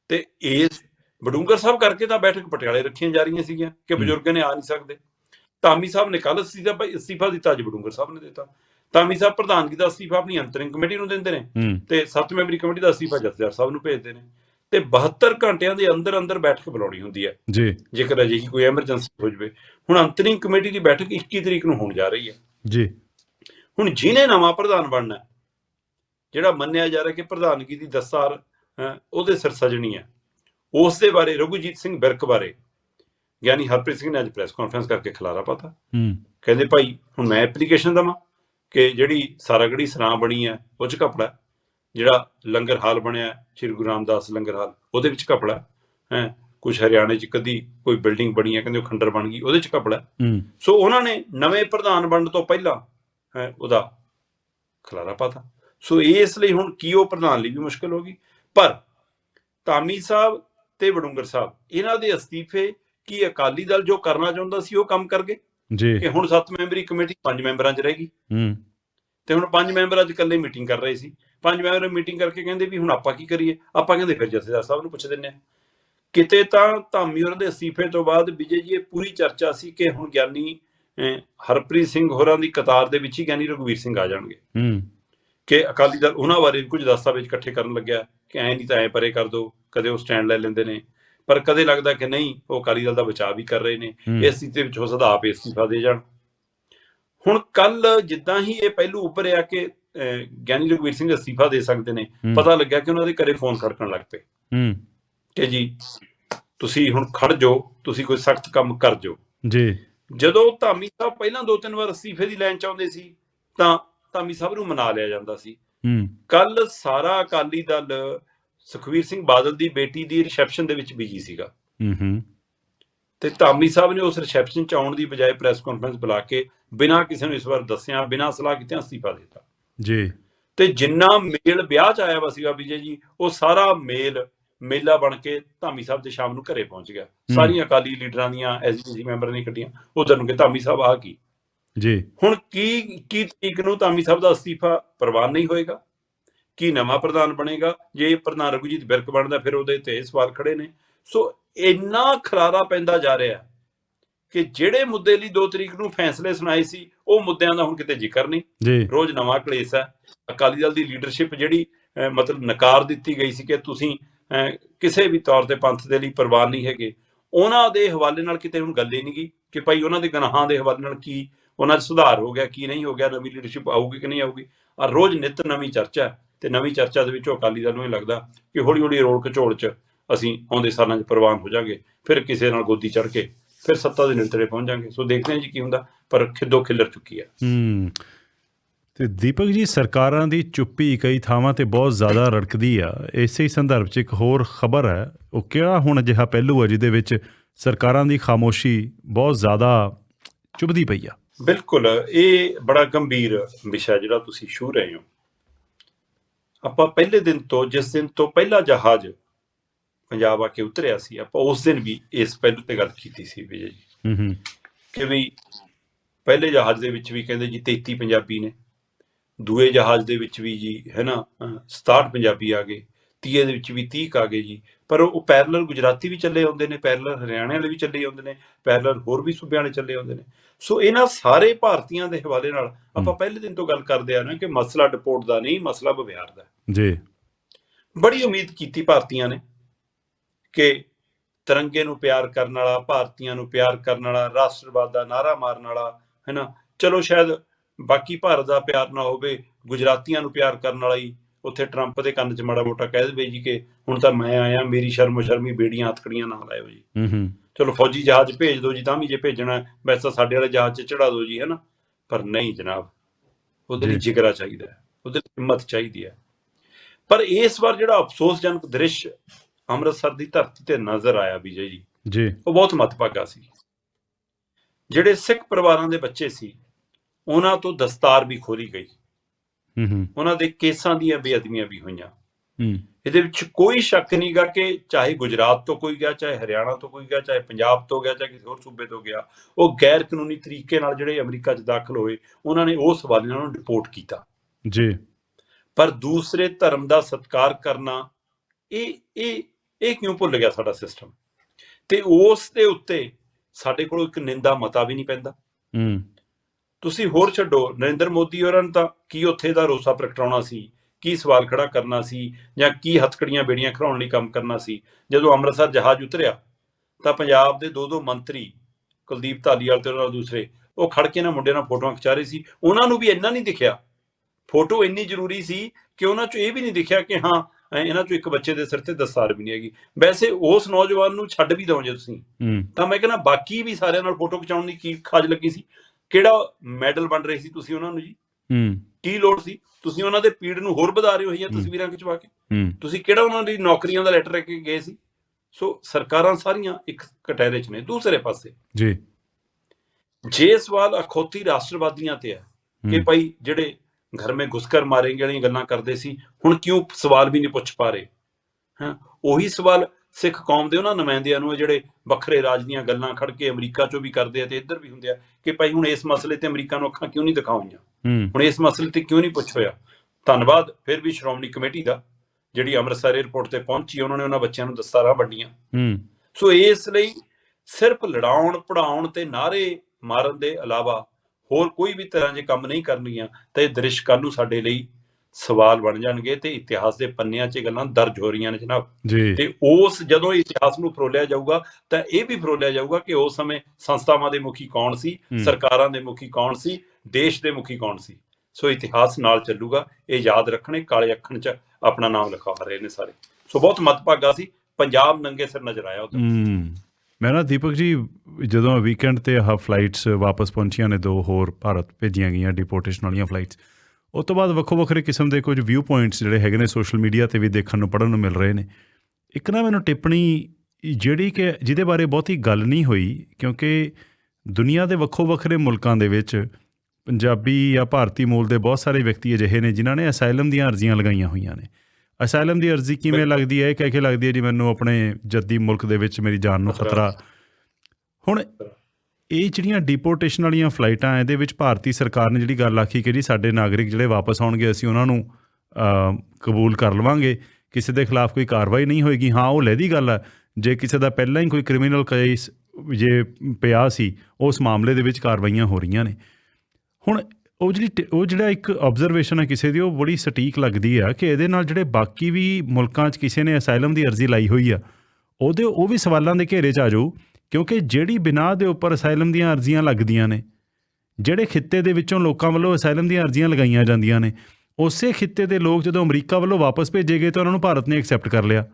B: ਤੇ ਇਸ ਬਡੂੰਗਰ ਸਾਹਿਬ ਕਰਕੇ ਤਾਂ ਬੈਠਕ ਪਟਿਆਲੇ ਰੱਖੀਆਂ ਜਾ ਰਹੀਆਂ ਸੀਗੀਆਂ ਕਿ। ਬਜ਼ੁਰਗ ਨੇ ਆ ਨਹੀਂ ਸਕਦੇ। ਧਾਮੀ ਸਾਹਿਬ ਨੇ ਕੱਲ ਅਸਤੀਫਾ ਅਸਤੀਫਾ ਦਿੱਤਾ ਅੱਜ ਬਡੂੰਗਰ ਸਾਹਿਬ ਨੇ ਦਿੱਤਾ। ਧਾਮੀ ਸਾਹਿਬ ਪ੍ਰਧਾਨਗੀ ਦਾ ਅਸਤੀਫਾ ਆਪਣੀ ਅੰਤਰਿਮ ਕਮੇਟੀ ਨੂੰ ਦਿੰਦੇ ਨੇ ਤੇ ਸੱਤ ਮੈਂਬਰੀ ਕਮੇਟੀ ਦਾ ਅਸਤੀਫਾ ਜਥੇਦਾਰ ਸਾਹਿਬ ਨੂੰ ਭੇਜਦੇ ਨੇ। ਤੇ 72 ਘੰਟਿਆਂ ਦੇ ਅੰਦਰ ਅੰਦਰ ਬੈਠਕ ਬੁਲਾਉਣੀ ਹੁੰਦੀ ਹੈ।
A: ਜੀ।
B: ਜੇਕਰ ਅਜਿਹੀ ਕੋਈ ਐਮਰਜੈਂਸੀ ਹੋ ਜਵੇ। ਹੁਣ ਅੰਤਰਿਮ ਕਮੇਟੀ ਦੀ ਬੈਠਕ 21 ਤਰੀਕ ਨੂੰ ਹੋਣ ਜਾ ਰਹੀ ਹੈ।
A: ਜੀ।
B: ਹੁਣ ਜਿਹਨੇ ਨਵਾਂ ਪ੍ਰਧਾਨ ਬਣਨਾ ਜਿਹੜਾ ਮੰਨਿਆ ਜਾ ਰਿਹਾ ਕਿ ਪ੍ਰਧਾਨਗੀ ਦੀ ਦਸਤਾਰ ਉਹਦੇ ਸਿਰ ਸਜਣੀ ਹੈ। ਉਸ ਦੇ ਬਾਰੇ ਰਘੁਜੀਤ ਸਿੰਘ ਬਿਰਕ ਬਾਰੇ ਯਾਨੀ ਹਰਪ੍ਰੀਤ ਸਿੰਘ ਨੇ ਅੱਜ ਪ੍ਰੈਸ ਕਾਨਫਰੰਸ ਕਰਕੇ ਖਿਲਾਰਾ ਪਾਤਾ।
A: ਹੂੰ।
B: ਕਹਿੰਦੇ ਭਾਈ ਹੁਣ ਮੈਂ ਐਪਲੀਕੇਸ਼ਨ ਦਵਾਂ ਕਿ ਜਿਹੜੀ ਸਾਰਾਗੜੀ ਸਰਾਂ ਬਣੀ ਹੈ ਉਹ ਚ ਕਪੜਾ। ਜਿਹੜਾ ਲੰਗਰ ਹਾਲ ਬਣਿਆ ਸ਼੍ਰੀ ਗੁਰੂ ਰਾਮਦਾਸ ਲੰਗਰ ਹਾਲ ਉਹਦੇ ਵਿੱਚ ਕਪੜਾ ਹੈ। ਕੁਝ ਹਰਿਆਣੇ ਚ ਕਦੀ ਕੋਈ ਬਿਲਡਿੰਗ ਬਣੀ ਹੈ ਕਹਿੰਦੇ ਉਹ ਖੰਡਰ ਬਣ ਗਈ ਉਹਦੇ ਚ ਕਪੜਾ ਸੋ ਉਹਨਾਂ ਨੇ ਨਵੇਂ ਪ੍ਰਧਾਨ ਬਣਨ ਤੋਂ ਪਹਿਲਾਂ ਹੈ ਉਹਦਾ ਖਲਾਰਾ ਪਾਤਾ। ਸੋ ਇਸ ਲਈ ਹੁਣ ਕੀ ਉਹ ਪ੍ਰਧਾਨ ਲਈ ਵੀ ਮੁਸ਼ਕਲ ਹੋ ਗਈ। ਪਰ ਧਾਮੀ ਸਾਹਿਬ ਤੇ ਵਡੂੰਗਰ ਸਾਹਿਬ ਇਹਨਾਂ ਦੇ ਅਸਤੀਫੇ ਕਿ ਅਕਾਲੀ ਦਲ ਜੋ ਕਰਨਾ ਚਾਹੁੰਦਾ ਸੀ ਉਹ ਕੰਮ ਕਰ ਗਏ
A: ਜੀ।
B: ਕਿ ਹੁਣ 7 ਮੈਂਬਰੀ ਕਮੇਟੀ 5 ਮੈਂਬਰਾਂ 'ਚ ਰਹਿ ਗਈ।
A: ਹੂੰ।
B: ਤੇ ਹੁਣ 5 ਮੈਂਬਰਾਂ 'ਚ ਇਕੱਲੇ ਮੀਟਿੰਗ ਕਰ ਰਹੇ ਸੀ। ਪੰਜ ਮੈਂਬਰ ਮੀਟਿੰਗ ਕਰਕੇ ਕਹਿੰਦੇ ਵੀ ਹੁਣ ਆਪਾਂ ਕੀ ਕਰੀਏ? ਆਪਾਂ ਕਹਿੰਦੇ ਫਿਰ ਜਥੇਦਾਰ ਸਾਹਿਬ ਨੂੰ ਪੁੱਛ ਦਿੰਨੇ ਆ ਕਿਤੇ ਤਾਂ ਧਾਮੀ ਉਹਨਾਂ ਦੇ ਅਸਤੀਫੇ ਤੋਂ ਬਾਅਦ ਵਿਜੇ ਜੀ ਇਹ ਪੂਰੀ ਚਰਚਾ ਸੀ ਕਿ ਹੁਣ ਗਿਆਨੀ ਹਰਪ੍ਰੀਤ ਸਿੰਘ ਹੋਰਾਂ ਦੀ ਕਤਾਰ ਦੇ ਵਿੱਚ ਹੀ ਗਿਆਨੀ ਰਘੁਵੀਰ ਸਿੰਘ ਆ ਜਾਣਗੇ।
A: ਹੂੰ।
B: ਕਿ ਅਕਾਲੀ ਦਲ ਉਹਨਾਂ ਬਾਰੇ ਕੁਝ ਦਸਤਾਵੇਜ਼ ਇਕੱਠੇ ਕਰਨ ਲੱਗਿਆ ਕਿ ਐ ਨਹੀਂ ਤਾਂ ਐ ਪਰੇ ਕਰ ਦੋ ਕਦੇ ਉਹ ਸਟੈਂਡ ਲੈ ਲੈਂਦੇ ਨੇ। ਪਰ ਕਦੇ ਲੱਗਦਾ ਕਿ ਨਹੀਂ ਉਹ ਅਕਾਲੀ ਦਲ ਦਾ ਬਚਾਅ ਵੀ ਕਰ ਰਹੇ ਨੇ। ਇਸ ਚੀਜ਼ ਦੇ ਵਿੱਚ ਹੋ ਸਕਦਾ ਆਪ ਇਸਤੀਫਾ ਦੇ ਜਾਣ। ਹੁਣ ਕੱਲ ਜਿੱਦਾਂ ਹੀ ਇਹ ਪਹਿਲੂ ਉੱਪਰ ਆ ਕਿ ਗਿਆਨੀ ਰਘਵੀਰ ਸਿੰਘ ਅਸਤੀਫਾ ਦੇ ਸਕਦੇ ਨੇ। ਪਤਾ ਲੱਗਿਆ ਕਿ ਉਹਨਾਂ ਦੇ ਘਰੇ ਫੋਨ ਖੜਕਣ ਲੱਗ ਪਏ।
A: ਹੂੰ।
B: ਕਿ ਜੀ ਤੁਸੀਂ ਹੁਣ ਖੜ ਜਾਓ ਤੁਸੀਂ ਕੋਈ ਸਖਤ ਕੰਮ ਕਰ ਜਾਓ।
A: ਜੀ।
B: ਜਦੋਂ ਧਾਮੀ ਸਾਹਿਬ ਪਹਿਲਾਂ ਦੋ ਤਿੰਨ ਵਾਰ ਅਸਤੀਫੇ ਦੀ ਲਾਈਨ ਚ ਆਉਂਦੇ ਸੀ ਤਾਂ ਧਾਮੀ ਸਾਹਿਬ ਨੂੰ ਮਨਾ ਲਿਆ ਜਾਂਦਾ ਸੀ।
A: ਹੂੰ।
B: ਕੱਲ ਸਾਰਾ ਅਕਾਲੀ ਦਲ ਸੁਖਵੀਰ ਸਿੰਘ ਬਾਦਲ ਦੀ ਬੇਟੀ ਦੀ ਰਿਸੈਪਸ਼ਨ ਦੇ ਵਿੱਚ ਬਿਜ਼ੀ ਸੀਗਾ।
A: ਹੂੰ ਹੂੰ।
B: ਤੇ ਧਾਮੀ ਸਾਹਿਬ ਨੇ ਉਸ ਰਿਸੈਪਸ਼ਨ ਚ ਆਉਣ ਦੀ ਬਜਾਏ ਪ੍ਰੈਸ ਕਾਨਫਰੰਸ ਬੁਲਾ ਕੇ ਬਿਨਾਂ ਕਿਸੇ ਨੂੰ ਇਸ ਵਾਰ ਦੱਸਿਆ ਬਿਨਾਂ ਸਲਾਹ ਕੀਤੇ ਅਸਤੀਫਾ ਦੇ ਦਿੱਤਾ।
A: ਜੀ।
B: ਤੇ ਜਿੰਨਾ ਮੇਲ ਵਿਆਹ ਚ ਆਇਆ ਵਾ ਸੀਗਾ ਵਿਜੇ ਜੀ ਉਹ ਸਾਰਾ ਮੇਲ ਮੇਲਾ ਬਣ ਕੇ ਧਾਮੀ ਸਾਹਿਬ ਦੇ ਸ਼ਾਮ ਨੂੰ ਘਰੇ ਪਹੁੰਚ ਗਿਆ। ਸਾਰੀਆਂ ਅਕਾਲੀ ਲੀਡਰਾਂ ਦੀਆਂ ਐਸਜੀਸੀ ਮੈਂਬਰ ਨੇ ਕੱਢੀਆਂ ਉਧਰ ਨੂੰ ਕਿ ਧਾਮੀ ਸਾਹਿਬ ਆ ਕੀ?
A: ਜੀ।
B: ਹੁਣ ਕੀ ਕੀ ਤਰੀਕ ਨੂੰ ਧਾਮੀ ਸਾਹਿਬ ਦਾ ਅਸਤੀਫਾ ਪ੍ਰਵਾਨ ਨਹੀਂ ਹੋਏਗਾ? ਕੀ ਨਵਾਂ ਪ੍ਰਧਾਨ ਬਣੇਗਾ? ਜੇ ਪ੍ਰਧਾਨ ਰਘੁਜੀਤ ਬਿਰਕ ਬਣਦਾ ਫਿਰ ਉਹਦੇ ਤੇ ਸਵਾਲ ਖੜੇ ਨੇ। ਸੋ ਇੰਨਾ ਖਲਾਰਾ ਪੈਂਦਾ ਜਾ ਰਿਹਾ ਕਿ ਜਿਹੜੇ ਮੁੱਦੇ ਲਈ 2 ਤਰੀਕ ਨੂੰ ਫੈਸਲੇ ਸੁਣਾਏ ਸੀ ਉਹ ਮੁੱਦਿਆਂ ਦਾ ਹੁਣ ਕਿਤੇ ਜ਼ਿਕਰ ਨਹੀਂ। ਰੋਜ਼ ਨਵਾਂ ਕਲੇਸ਼ ਹੈ। ਅਕਾਲੀ ਦਲ ਦੀ ਲੀਡਰਸ਼ਿਪ ਜਿਹੜੀ ਮਤਲਬ ਨਕਾਰ ਦਿੱਤੀ ਗਈ ਸੀ ਕਿ ਤੁਸੀਂ ਕਿਸੇ ਵੀ ਤੌਰ ਤੇ ਪੰਥ ਦੇ ਲਈ ਪ੍ਰਵਾਨ ਨਹੀਂ ਹੈਗੇ। ਉਹਨਾਂ ਦੇ ਹਵਾਲੇ ਨਾਲ ਕਿਤੇ ਹੁਣ ਗੱਲ ਹੀ ਨਹੀਂ ਗਈ ਕਿ ਭਾਈ ਉਹਨਾਂ ਦੇ ਗੁਨਾਹਾਂ ਦੇ ਹਵਾਲੇ ਨਾਲ ਕੀ ਉਹਨਾਂ 'ਚ ਸੁਧਾਰ ਹੋ ਗਿਆ, ਕੀ ਨਹੀਂ ਹੋ ਗਿਆ, ਨਵੀਂ ਲੀਡਰਸ਼ਿਪ ਆਊਗੀ ਕਿ ਨਹੀਂ ਆਊਗੀ। ਆ ਰੋਜ਼ ਨਿਤ ਨਵੀਂ ਚਰਚਾ ਹੈ ਤੇ ਨਵੀਂ ਚਰਚਾ ਦੇ ਵਿੱਚੋਂ ਅਕਾਲੀ ਦਲ ਨੂੰ ਇਹ ਲੱਗਦਾ ਕਿ ਹੌਲੀ ਹੌਲੀ ਰੋਲ ਘਚੋਲ 'ਚ ਅਸੀਂ ਆਉਂਦੇ ਸਾਲਾਂ 'ਚ ਪ੍ਰਵਾਨ ਹੋ ਜਾਾਂਗੇ, ਫਿਰ ਕਿਸੇ ਨਾਲ ਗੋਦੀ ਚੜ ਕੇ, ਫਿਰ ਸੱਤਾ ਦੇ ਨੇੜੇ ਪਹੁੰਚ ਜਾਾਂਗੇ। ਸੋ ਦੇਖਦੇ ਹਾਂ ਜੀ ਕੀ ਹੁੰਦਾ, ਪਰ ਖਿੱਦੋ ਖਿੱਲਰ ਚੁੱਕੀ ਹੈ।
A: ਹੂੰ, ਤੇ ਦੀਪਕ ਜੀ, ਸਰਕਾਰਾਂ ਦੀ ਚੁੱਪੀ ਕਈ ਥਾਵਾਂ ਤੇ ਬਹੁਤ ਜ਼ਿਆਦਾ ਰੜਕਦੀ ਆ। ਇਸੇ ਹੀ ਸੰਦਰਭ 'ਚ ਇੱਕ ਹੋਰ ਖਬਰ ਹੈ, ਉਹ ਕਿਹੜਾ ਹੁਣ ਅਜਿਹਾ ਪਹਿਲੂ ਹੈ ਜਿਹਦੇ ਵਿੱਚ ਸਰਕਾਰਾਂ ਦੀ ਖਾਮੋਸ਼ੀ ਬਹੁਤ ਜ਼ਿਆਦਾ ਚੁੱਭਦੀ ਪਈ ਆ?
B: ਬਿਲਕੁਲ ਇਹ ਬੜਾ ਗੰਭੀਰ ਵਿਸ਼ਾ ਜਿਹੜਾ ਤੁਸੀਂ ਛੂ ਰਹੇ ਹੋ। ਆਪਾਂ ਪਹਿਲੇ ਦਿਨ ਤੋਂ ਜਿਸ ਦਿਨ ਤੋਂ ਪਹਿਲਾ ਜਹਾਜ਼ ਪੰਜਾਬ ਆ ਕੇ ਉਤਰਿਆ ਸੀ ਆਪਾਂ ਉਸ ਦਿਨ ਵੀ ਇਸ ਪਹਿਲੂ ਤੇ ਗੱਲ ਕੀਤੀ ਸੀ ਵਿਜੇ ਜੀ।
A: ਹੂੰ ਹੂੰ।
B: ਕਿ ਵੀ ਪਹਿਲੇ ਜਹਾਜ਼ ਦੇ ਵਿੱਚ ਵੀ ਕਹਿੰਦੇ ਜੀ 33 ਪੰਜਾਬੀ ਨੇ ਦੂਏ ਜਹਾਜ਼ ਦੇ ਵਿੱਚ ਵੀ ਜੀ ਹੈ ਨਾ ਅਹ 67 ਪੰਜਾਬੀ ਆ ਗਏ ਤੀਏ ਦੇ ਵਿੱਚ ਵੀ 30 ਕੁ ਆ ਗਏ ਜੀ। ਪਰ ਉਹ ਪੈਰਲਲ ਗੁਜਰਾਤੀ ਵੀ ਚੱਲੇ ਆਉਂਦੇ ਨੇ ਪੈਰਲਲ ਹਰਿਆਣੇ ਵਾਲੇ ਵੀ ਚੱਲੇ ਆਉਂਦੇ ਨੇ ਪੈਰਲਲ ਹੋਰ ਵੀ ਸੂਬਿਆਂ ਵਾਲੇ ਚੱਲੇ ਆਉਂਦੇ ਨੇ। ਸੋ ਇਹਨਾਂ ਸਾਰੇ ਭਾਰਤੀਆਂ ਦੇ ਹਵਾਲੇ ਨਾਲ ਆਪਾਂ ਪਹਿਲੇ ਦਿਨ ਤੋਂ ਗੱਲ ਕਰਦੇ ਆ ਨਾ ਕਿ ਮਸਲਾ ਡਿਪੋਰਟ ਦਾ ਨਹੀਂ ਮਸਲਾ ਵਿਵਹਾਰ ਦਾ।
A: ਜੀ।
B: ਬੜੀ ਉਮੀਦ ਕੀਤੀ ਭਾਰਤੀਆਂ ਨੇ ਕਿ ਤਿਰੰਗੇ ਨੂੰ ਪਿਆਰ ਕਰਨ ਵਾਲਾ ਭਾਰਤੀਆਂ ਨੂੰ ਪਿਆਰ ਕਰਨ ਵਾਲਾ ਰਾਸ਼ਟਰਵਾਦ ਦਾ ਨਾਰਾ ਮਾਰਨ ਵਾਲਾ ਹੈ ਨਾ ਚਲੋ ਸ਼ਾਇਦ ਬਾਕੀ ਭਾਰਤ ਦਾ ਪਿਆਰ ਨਾ ਹੋਵੇ ਗੁਜਰਾਤੀਆਂ ਨੂੰ ਪਿਆਰ ਕਰਨ ਵਾਲਾ ਹੀ ਉੱਥੇ ਟਰੰਪ ਦੇ ਕੰਨ 'ਚ ਮਾੜਾ ਮੋਟਾ ਕਹਿ ਦੇਵੇ ਜੀ ਕਿ ਹੁਣ ਤਾਂ ਮੈਂ ਆਇਆ ਮੇਰੀ ਸ਼ਰਮੋ ਸ਼ਰਮੀ ਬੇੜੀਆਂ ਹੱਥਕੜੀਆਂ ਨਾ ਲਾਇਓ ਜੀ।
A: ਹੂੰ ਹੂੰ।
B: ਚਲੋ ਫੌਜੀ ਜਹਾਜ਼ ਭੇਜ ਦਿਓ ਜੀ ਤਾਂ ਵੀ ਜੇ ਭੇਜਣਾ ਵੈਸੇ ਤਾਂ ਸਾਡੇ ਵਾਲੇ ਜਹਾਜ਼ 'ਚ ਚੜਾ ਦਿਓ ਜੀ ਹੈ ਨਾ ਪਰ ਨਹੀਂ ਜਨਾਬ ਉਹਦੇ ਲਈ। ਜਿਗਰਾ ਚਾਹੀਦਾ ਹੈ ਉਹਦੇ ਲਈ ਹਿੰਮਤ ਚਾਹੀਦੀ ਹੈ। ਪਰ ਇਸ ਵਾਰ ਜਿਹੜਾ ਅਫਸੋਸਜਨਕ ਦ੍ਰਿਸ਼ ਅੰਮ੍ਰਿਤਸਰ ਦੀ ਧਰਤੀ ਤੇ ਨਜ਼ਰ ਆਇਆ ਵਿਜੇ ਜੀ
A: ਜੀ।
B: ਉਹ ਬਹੁਤ ਮਤਭਾਗਾ ਸੀ। ਜਿਹੜੇ ਸਿੱਖ ਪਰਿਵਾਰਾਂ ਦੇ ਬੱਚੇ ਸੀ ਉਹਨਾਂ ਤੋਂ ਦਸਤਾਰ ਵੀ ਖੋਲੀ ਗਈ। ਉਹਨਾਂ ਦੇ ਕੇਸਾਂ ਦੀਆਂ ਬੇਅਦਬੀਆਂ ਵੀ ਹੋਈਆਂ।
A: ਹੂੰ।
B: ਇਹਦੇ ਵਿੱਚ ਕੋਈ ਸ਼ੱਕ ਨਹੀਂਗਾ ਕਿ ਚਾਹੇ ਗੁਜਰਾਤ ਤੋਂ ਕੋਈ ਗਿਆ ਚਾਹੇ ਹਰਿਆਣਾ ਤੋਂ ਕੋਈ ਗਿਆ ਚਾਹੇ ਪੰਜਾਬ ਤੋਂ ਗਿਆ ਚਾਹੇ ਕਿਸੇ ਹੋਰ ਸੂਬੇ ਤੋਂ ਗਿਆ ਉਹ ਗੈਰ ਕਾਨੂੰਨੀ ਤਰੀਕੇ ਨਾਲ ਜਿਹੜੇ ਅਮਰੀਕਾ 'ਚ ਦਾਖਲ ਹੋਏ ਉਹਨਾਂ ਨੇ ਉਸ ਹਵਾਲੇ ਨਾਲ ਉਹਨੂੰ ਰਿਪੋਰਟ ਕੀਤਾ।
A: ਜੀ।
B: ਪਰ ਦੂਸਰੇ ਧਰਮ ਦਾ ਸਤਿਕਾਰ ਕਰਨਾ ਇਹ ਇਹ ਇਹ ਕਿਉਂ ਭੁੱਲ ਗਿਆ ਸਾਡਾ ਸਿਸਟਮ ਤੇ ਉਸ ਦੇ ਉੱਤੇ ਸਾਡੇ ਕੋਲ ਇੱਕ ਨਿੰਦਾ ਮਤਾ ਵੀ ਨਹੀਂ ਪੈਂਦਾ।
A: ਹੂੰ।
B: ਤੁਸੀਂ ਹੋਰ ਛੱਡੋ ਨਰਿੰਦਰ ਮੋਦੀ ਹੋਰਾਂ ਤਾਂ ਕੀ ਉੱਥੇ ਦਾ ਰੋਸਾ ਪ੍ਰਗਟਾਉਣਾ ਸੀ? ਕੀ ਸਵਾਲ ਖੜਾ ਕਰਨਾ ਸੀ? ਜਾਂ ਕੀ ਹੱਥਕੜੀਆਂ ਬੇੜੀਆਂ ਖੜਾਉਣ ਲਈ ਕੰਮ ਕਰਨਾ ਸੀ? ਜਦੋਂ ਅੰਮ੍ਰਿਤਸਰ ਜਹਾਜ਼ ਉਤਰਿਆ ਤਾਂ ਪੰਜਾਬ ਦੇ ਦੋ ਦੋ ਮੰਤਰੀ ਕੁਲਦੀਪ ਧਾਲੀਵਾਲ ਤੇ ਉਹਨਾਂ ਦੂਸਰੇ ਉਹ ਖੜ ਕੇ ਨਾ ਮੁੰਡਿਆਂ ਨਾਲ ਫੋਟੋਆਂ ਖਿਚਾ ਰਹੇ ਸੀ। ਉਹਨਾਂ ਨੂੰ ਵੀ ਇੰਨਾ ਨਹੀਂ ਦਿਖਿਆ। ਫੋਟੋ ਇੰਨੀ ਜ਼ਰੂਰੀ ਸੀ ਕਿ ਉਹਨਾਂ 'ਚ ਇਹ ਵੀ ਨਹੀਂ ਦਿਖਿਆ ਕਿ ਹਾਂ ਇਹਨਾਂ 'ਚੋਂ ਇੱਕ ਬੱਚੇ ਦੇ ਸਿਰ ਤੇ ਦਸਤਾਰ ਵੀ ਨਹੀਂ ਹੈਗੀ। ਵੈਸੇ ਉਸ ਨੌਜਵਾਨ ਨੂੰ ਛੱਡ ਵੀ ਦਿਓ ਜੇ ਤੁਸੀਂ। ਤਾਂ ਮੈਂ ਕਹਿੰਦਾ ਬਾਕੀ ਵੀ ਸਾਰਿਆਂ ਨਾਲ ਫੋਟੋ ਖਿਚਾਉਣ ਦੀ ਕੀ ਖਾਜ ਲੱਗੀ ਸੀ? ਕਿਹੜਾ ਮੈਡਲ ਬਣ ਰਹੇ ਸੀ ਤੁਸੀਂ ਉਹਨਾਂ ਨੂੰ ਜੀ?
A: ਹੂੰ।
B: ਕੀ ਲੋੜ ਸੀ? ਤੁਸੀਂ ਉਹਨਾਂ ਦੇ ਪੀੜ ਨੂੰ ਹੋਰ ਵਧਾ ਰਹੇ ਹੋ ਜਾਂ। ਤਸਵੀਰਾਂ ਖਿਚਵਾ ਕੇ? ਤੁਸੀਂ ਕਿਹੜਾ ਉਹਨਾਂ ਦੀ ਨੌਕਰੀਆਂ ਦਾ ਲੈਟਰ ਲੈ ਕੇ ਗਏ ਸੀ? ਸੋ ਸਰਕਾਰਾਂ ਸਾਰੀਆਂ ਇੱਕ ਕਟਹਿਰੇ 'ਚ ਨੇ ਦੂਸਰੇ ਪਾਸੇ।
A: ਜੀ।
B: ਜੇ ਸਵਾਲ ਅਖੌਤੀ ਰਾਸ਼ਟਰਵਾਦੀਆਂ ਤੇ ਹੈ ਕਿ ਭਾਈ ਜਿਹੜੇ ਘਰ ਮੇ ਘੁਸਕਰ ਮਾਰेंगे ਵਾਲੀਆਂ ਗੱਲਾਂ ਕਰਦੇ ਸੀ ਹੁਣ ਕਿਉਂ ਸਵਾਲ ਵੀ ਨਹੀਂ ਪੁੱਛ ਪਾ ਰਹੇ? ਹਾਂ? ਉਹੀ ਸਵਾਲ ਸਿੱਖ ਕੌਮ ਦੇ ਉਹਨਾਂ ਨੁਮਾਇੰਦਿਆਂ ਨੂੰ ਜਿਹੜੇ ਵੱਖਰੇ ਰਾਜ ਦੀਆਂ ਗੱਲਾਂ ਖੜ ਕੇ ਅਮਰੀਕਾ 'ਚੋਂ ਵੀ ਕਰਦੇ ਆ ਤੇ ਇੱਧਰ ਵੀ ਹੁੰਦੇ ਆ ਕਿ ਭਾਈ ਹੁਣ ਇਸ ਮਸਲੇ ਤੇ ਅਮਰੀਕਾ ਨੂੰ ਅੱਖਾਂ ਕਿਉਂ ਨਹੀਂ ਦਿਖਾਉਣੀਆਂ? ਹੁਣ ਇਸ ਮਸਲੇ ਤੇ ਕਿਉਂ ਨਹੀਂ ਪੁੱਛ ਹੋਇਆ? ਧੰਨਵਾਦ ਫਿਰ ਵੀ ਸ਼੍ਰੋਮਣੀ ਕਮੇਟੀ ਦਾ ਜਿਹੜੀ ਅੰਮ੍ਰਿਤਸਰ 에ਅਰਪੋਰਟ ਤੇ ਪਹੁੰਚੀ ਉਹਨਾਂ ਨੇ ਉਹਨਾਂ ਬੱਚਿਆਂ ਨੂੰ ਦਸਤਾਰਾਂ ਵੰਡੀਆਂ।
A: ਹੂੰ।
B: ਸੋ ਇਸ ਲਈ ਸਿਰਫ ਲੜਾਉਣ ਪੜਾਉਣ ਤੇ ਨਾਰੇ ਮਾਰਨ ਦੇ ਇਲਾਵਾ ਹੋਰ ਕੋਈ ਵੀ ਤਰ੍ਹਾਂ ਦੇ ਕੰਮ ਨਹੀਂ ਕਰਨੀਆਂ ਤਾਂ ਇਹ ਦ੍ਰਿਸ਼ ਕੱਲ ਨੂੰ ਸਾਡੇ ਲਈ ਸਵਾਲ ਬਣ ਜਾਣਗੇ ਤੇ ਇਤਿਹਾਸ ਦੇ ਪੰਨਿਆਂ 'ਚ ਗੱਲਾਂ ਦਰਜ ਹੋ ਰਹੀਆਂ ਨੇ ਜਨਾਬ। ਤੇ ਉਸ ਜਦੋਂ ਇਤਿਹਾਸ ਨੂੰ ਫਰੋਲਿਆ ਜਾਊਗਾ ਤਾਂ ਇਹ ਵੀ ਫਰੋਲਿਆ ਜਾਊਗਾ ਕਿ ਉਸ ਸਮੇਂ ਸੰਸਥਾਵਾਂ ਦੇ ਮੁਖੀ ਕੌਣ ਸੀ। ਸਰਕਾਰਾਂ ਦੇ ਮੁਖੀ ਕੌਣ ਸੀ ਦੇਸ਼ ਦੇ ਮੁਖੀ ਕੌਣ ਸੀ। ਸੋ ਇਤਿਹਾਸ ਨਾਲ ਚੱਲੂਗਾ ਇਹ ਯਾਦ ਰੱਖਣੇ ਕਾਲੇ ਅੱਖਰ 'ਚ ਆਪਣਾ ਨਾਮ ਲਿਖਾ ਰਹੇ ਨੇ ਸਾਰੇ। ਸੋ ਬਹੁਤ ਮਤਭਾਗਾ ਸੀ ਪੰਜਾਬ ਨੰਗੇ ਸਿਰ ਨਜ਼ਰ ਆਇਆ ਉਦੋਂ
A: ਮੈਂ ਨਾ ਦੀਪਕ ਜੀ ਜਦੋਂ ਵੀਕਐਂਡ ਤੇ ਆਹ ਫਲਾਈਟਸ ਵਾਪਸ ਪਹੁੰਚੀਆਂ ਨੇ ਦੋ ਹੋਰ ਭਾਰਤ ਭੇਜੀਆਂ ਗਈਆਂ ਡਿਪੋਰਟੇਸ਼ਨ ਵਾਲੀਆਂ ਫਲਾਈਟਸ ਉਸ ਤੋਂ ਬਾਅਦ ਵੱਖੋ ਵੱਖਰੇ ਕਿਸਮ ਦੇ ਕੁਝ ਵਿਊ ਪੁਆਇੰਟਸ ਜਿਹੜੇ ਹੈਗੇ ਨੇ ਸੋਸ਼ਲ ਮੀਡੀਆ ਤੇ ਵੀ ਦੇਖਣ ਨੂੰ ਪੜਨ ਨੂੰ ਮਿਲ ਰਹੇ ਨੇ ਇੱਕ ਨਾ ਮੈਨੂੰ ਟਿੱਪਣੀ ਜਿਹੜੀ ਕਿ ਜਿਹਦੇ ਬਾਰੇ ਬਹੁਤੀ ਗੱਲ ਨਹੀਂ ਹੋਈ ਕਿਉਂਕਿ ਦੁਨੀਆ ਦੇ ਵੱਖੋ ਵੱਖਰੇ ਮੁਲਕਾਂ ਦੇ ਵਿੱਚ ਪੰਜਾਬੀ ਜਾਂ ਭਾਰਤੀ ਮੂਲ ਦੇ ਬਹੁਤ ਸਾਰੇ ਵਿਅਕਤੀ ਅਜਿਹੇ ਨੇ ਜਿਨ੍ਹਾਂ ਨੇ ਅਸਾਈਲਮ ਦੀਆਂ ਅਰਜ਼ੀਆਂ ਲਗਾਈਆਂ ਹੋਈਆਂ ਨੇ ਅਸਾਈਲਮ ਦੀ ਅਰਜ਼ੀ ਕਿਵੇਂ। ਲੱਗਦੀ ਹੈ ਇਹ ਕਹਿ ਕੇ ਲੱਗਦੀ ਹੈ ਜੀ ਮੈਨੂੰ ਆਪਣੇ ਜੱਦੀ ਮੁਲਕ ਦੇ ਵਿੱਚ ਮੇਰੀ ਜਾਨ ਨੂੰ।
B: ਖਤਰਾ
A: ਹੁਣ ਇਹ ਜਿਹੜੀਆਂ ਡਿਪੋਰਟੇਸ਼ਨ ਵਾਲੀਆਂ ਫਲਾਈਟਾਂ ਇਹਦੇ ਵਿੱਚ ਭਾਰਤੀ ਸਰਕਾਰ ਨੇ ਜਿਹੜੀ ਗੱਲ ਆਖੀ ਕਿ ਜੀ ਸਾਡੇ ਨਾਗਰਿਕ ਜਿਹੜੇ ਵਾਪਸ ਆਉਣਗੇ, ਅਸੀਂ ਉਹਨਾਂ ਨੂੰ ਕਬੂਲ ਕਰ ਲਵਾਂਗੇ। ਕਿਸੇ ਦੇ ਖਿਲਾਫ ਕੋਈ ਕਾਰਵਾਈ ਨਹੀਂ ਹੋਏਗੀ। ਹਾਂ, ਉਹ ਲੈਦੀ ਗੱਲ ਹੈ ਜੇ ਕਿਸੇ ਦਾ ਪਹਿਲਾਂ ਹੀ ਕੋਈ ਕ੍ਰਿਮੀਨਲ ਕੇਸ ਜੇ ਪਿਆ ਸੀ, ਉਸ ਮਾਮਲੇ ਦੇ ਵਿੱਚ ਕਾਰਵਾਈਆਂ ਹੋ ਰਹੀਆਂ ਨੇ। ਹੁਣ ਉਹ ਜਿਹੜੀ ਟ- ਉਹ ਜਿਹੜਾ ਇੱਕ ਆਬਜ਼ਰਵੇਸ਼ਨ ਹੈ ਕਿਸੇ ਦੀ, ਉਹ ਬੜੀ ਸਟੀਕ ਲੱਗਦੀ ਆ ਕਿ ਇਹਦੇ ਨਾਲ ਜਿਹੜੇ ਬਾਕੀ ਵੀ ਮੁਲਕਾਂ 'ਚ ਕਿਸੇ ਨੇ ਅਸਾਈਲਮ ਦੀ ਅਰਜ਼ੀ ਲਾਈ ਹੋਈ ਆ, ਉਹਦੇ, ਉਹ ਵੀ ਸਵਾਲਾਂ ਦੇ ਘੇਰੇ 'ਚ ਆ ਜਾਊ ਕਿਉਂਕਿ ਜਿਹੜੀ ਬਿਨਾਹ ਦੇ ਉੱਪਰ ਅਸਾਈਲਮ ਦੀਆਂ ਅਰਜ਼ੀਆਂ ਲੱਗਦੀਆਂ ਨੇ, ਜਿਹੜੇ ਖਿੱਤੇ ਦੇ ਵਿੱਚੋਂ ਲੋਕਾਂ ਵੱਲੋਂ ਅਸਾਈਲਮ ਦੀਆਂ ਅਰਜ਼ੀਆਂ ਲਗਾਈਆਂ ਜਾਂਦੀਆਂ ਨੇ, ਉਸੇ ਖਿੱਤੇ ਦੇ ਲੋਕ ਜਦੋਂ ਅਮਰੀਕਾ ਵੱਲੋਂ ਵਾਪਸ ਭੇਜੇ ਗਏ ਤਾਂ ਉਹਨਾਂ ਨੂੰ ਭਾਰਤ ਨੇ ਐਕਸੈਪਟ ਕਰ ਲਿਆ।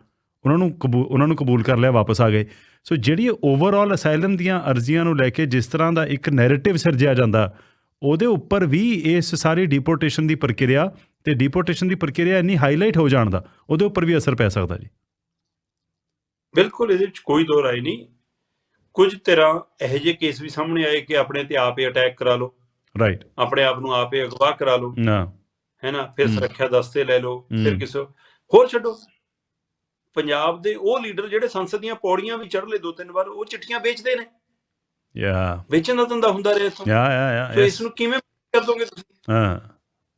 A: ਉਹਨਾਂ ਨੂੰ ਕਬੂ, ਉਹਨਾਂ ਨੂੰ ਕਬੂਲ ਕਰ ਲਿਆ, ਵਾਪਸ ਆ ਗਏ। ਸੋ ਜਿਹੜੀ ਓਵਰਆਲ ਅਸਾਈਲਮ ਦੀਆਂ ਅਰਜ਼ੀਆਂ ਨੂੰ ਲੈ ਕੇ ਜਿਸ ਤਰ੍ਹਾਂ ਦਾ ਇੱਕ ਨੈਰੇਟਿਵ ਸਿਰਜਿਆ ਜਾਂਦਾ, ਉਹਦੇ ਉੱਪਰ ਵੀ ਇਸ ਸਾਰੀ ਡਿਪੋਰਟੇਸ਼ਨ ਦੀ ਪ੍ਰਕਿਰਿਆ ਤੇ ਡਿਪੋਰਟੇਸ਼ਨ ਦੀ ਪ੍ਰਕਿਰਿਆ ਇੰਨੀ ਹਾਈਲਾਈਟ ਹੋ ਜਾਣ ਦਾ, ਉਹਦੇ ਉੱਪਰ ਵੀ ਅਸਰ ਪੈ ਸਕਦਾ ਜੀ।
B: ਬਿਲਕੁਲ, ਇਹਦੇ ਵਿੱਚ ਕੋਈ ਦੋ ਰਾਏ ਨਹੀਂ। ਕੁਝ ਤਰ੍ਹਾਂ ਇਹੋ ਜਿਹੇ ਕੇਸ ਵੀ ਸਾਹਮਣੇ ਆਏ ਕਿ ਆਪਣੇ ਤੇ ਆਪੇ ਅਟੈਕ ਕਰਾ ਲਓ।
A: ਰਾਈਟ
B: ਆਪਣੇ ਆਪ ਨੂੰ ਆਪੇ ਅਗਵਾ ਕਰਾ ਲਓ।
A: ਨਾ।
B: ਹੈ ਨਾ ਫਿਰ। ਸੁਰੱਖਿਆ ਦਸਤੇ ਲੈ ਲਓ। ਫਿਰ। ਕਿਸੇ ਹੋਰ ਛੱਡੋ। ਪੰਜਾਬ ਦੇ ਉਹ ਲੀਡਰ ਜਿਹੜੇ ਸੰਸਦ ਦੀਆਂ ਪੌੜੀਆਂ ਵੀ ਚੜ੍ਹ ਲਏ ਦੋ ਤਿੰਨ ਵਾਰ ਉਹ ਚਿੱਠੀਆਂ ਵੇਚਦੇ ਨੇ।
A: ਯਾ।
B: ਵੇਚਣ ਦਾ ਧੰਦਾ ਹੁੰਦਾ ਰਿਹਾ ਇੱਥੋਂ।
A: ਯਾ ਯਾ ਯਾ
B: ਸੋ ਇਸ ਨੂੰ ਕਿਵੇਂ ਕਰ ਦੋਗੇ ਤੁਸੀਂ?
A: ਹਾਂ।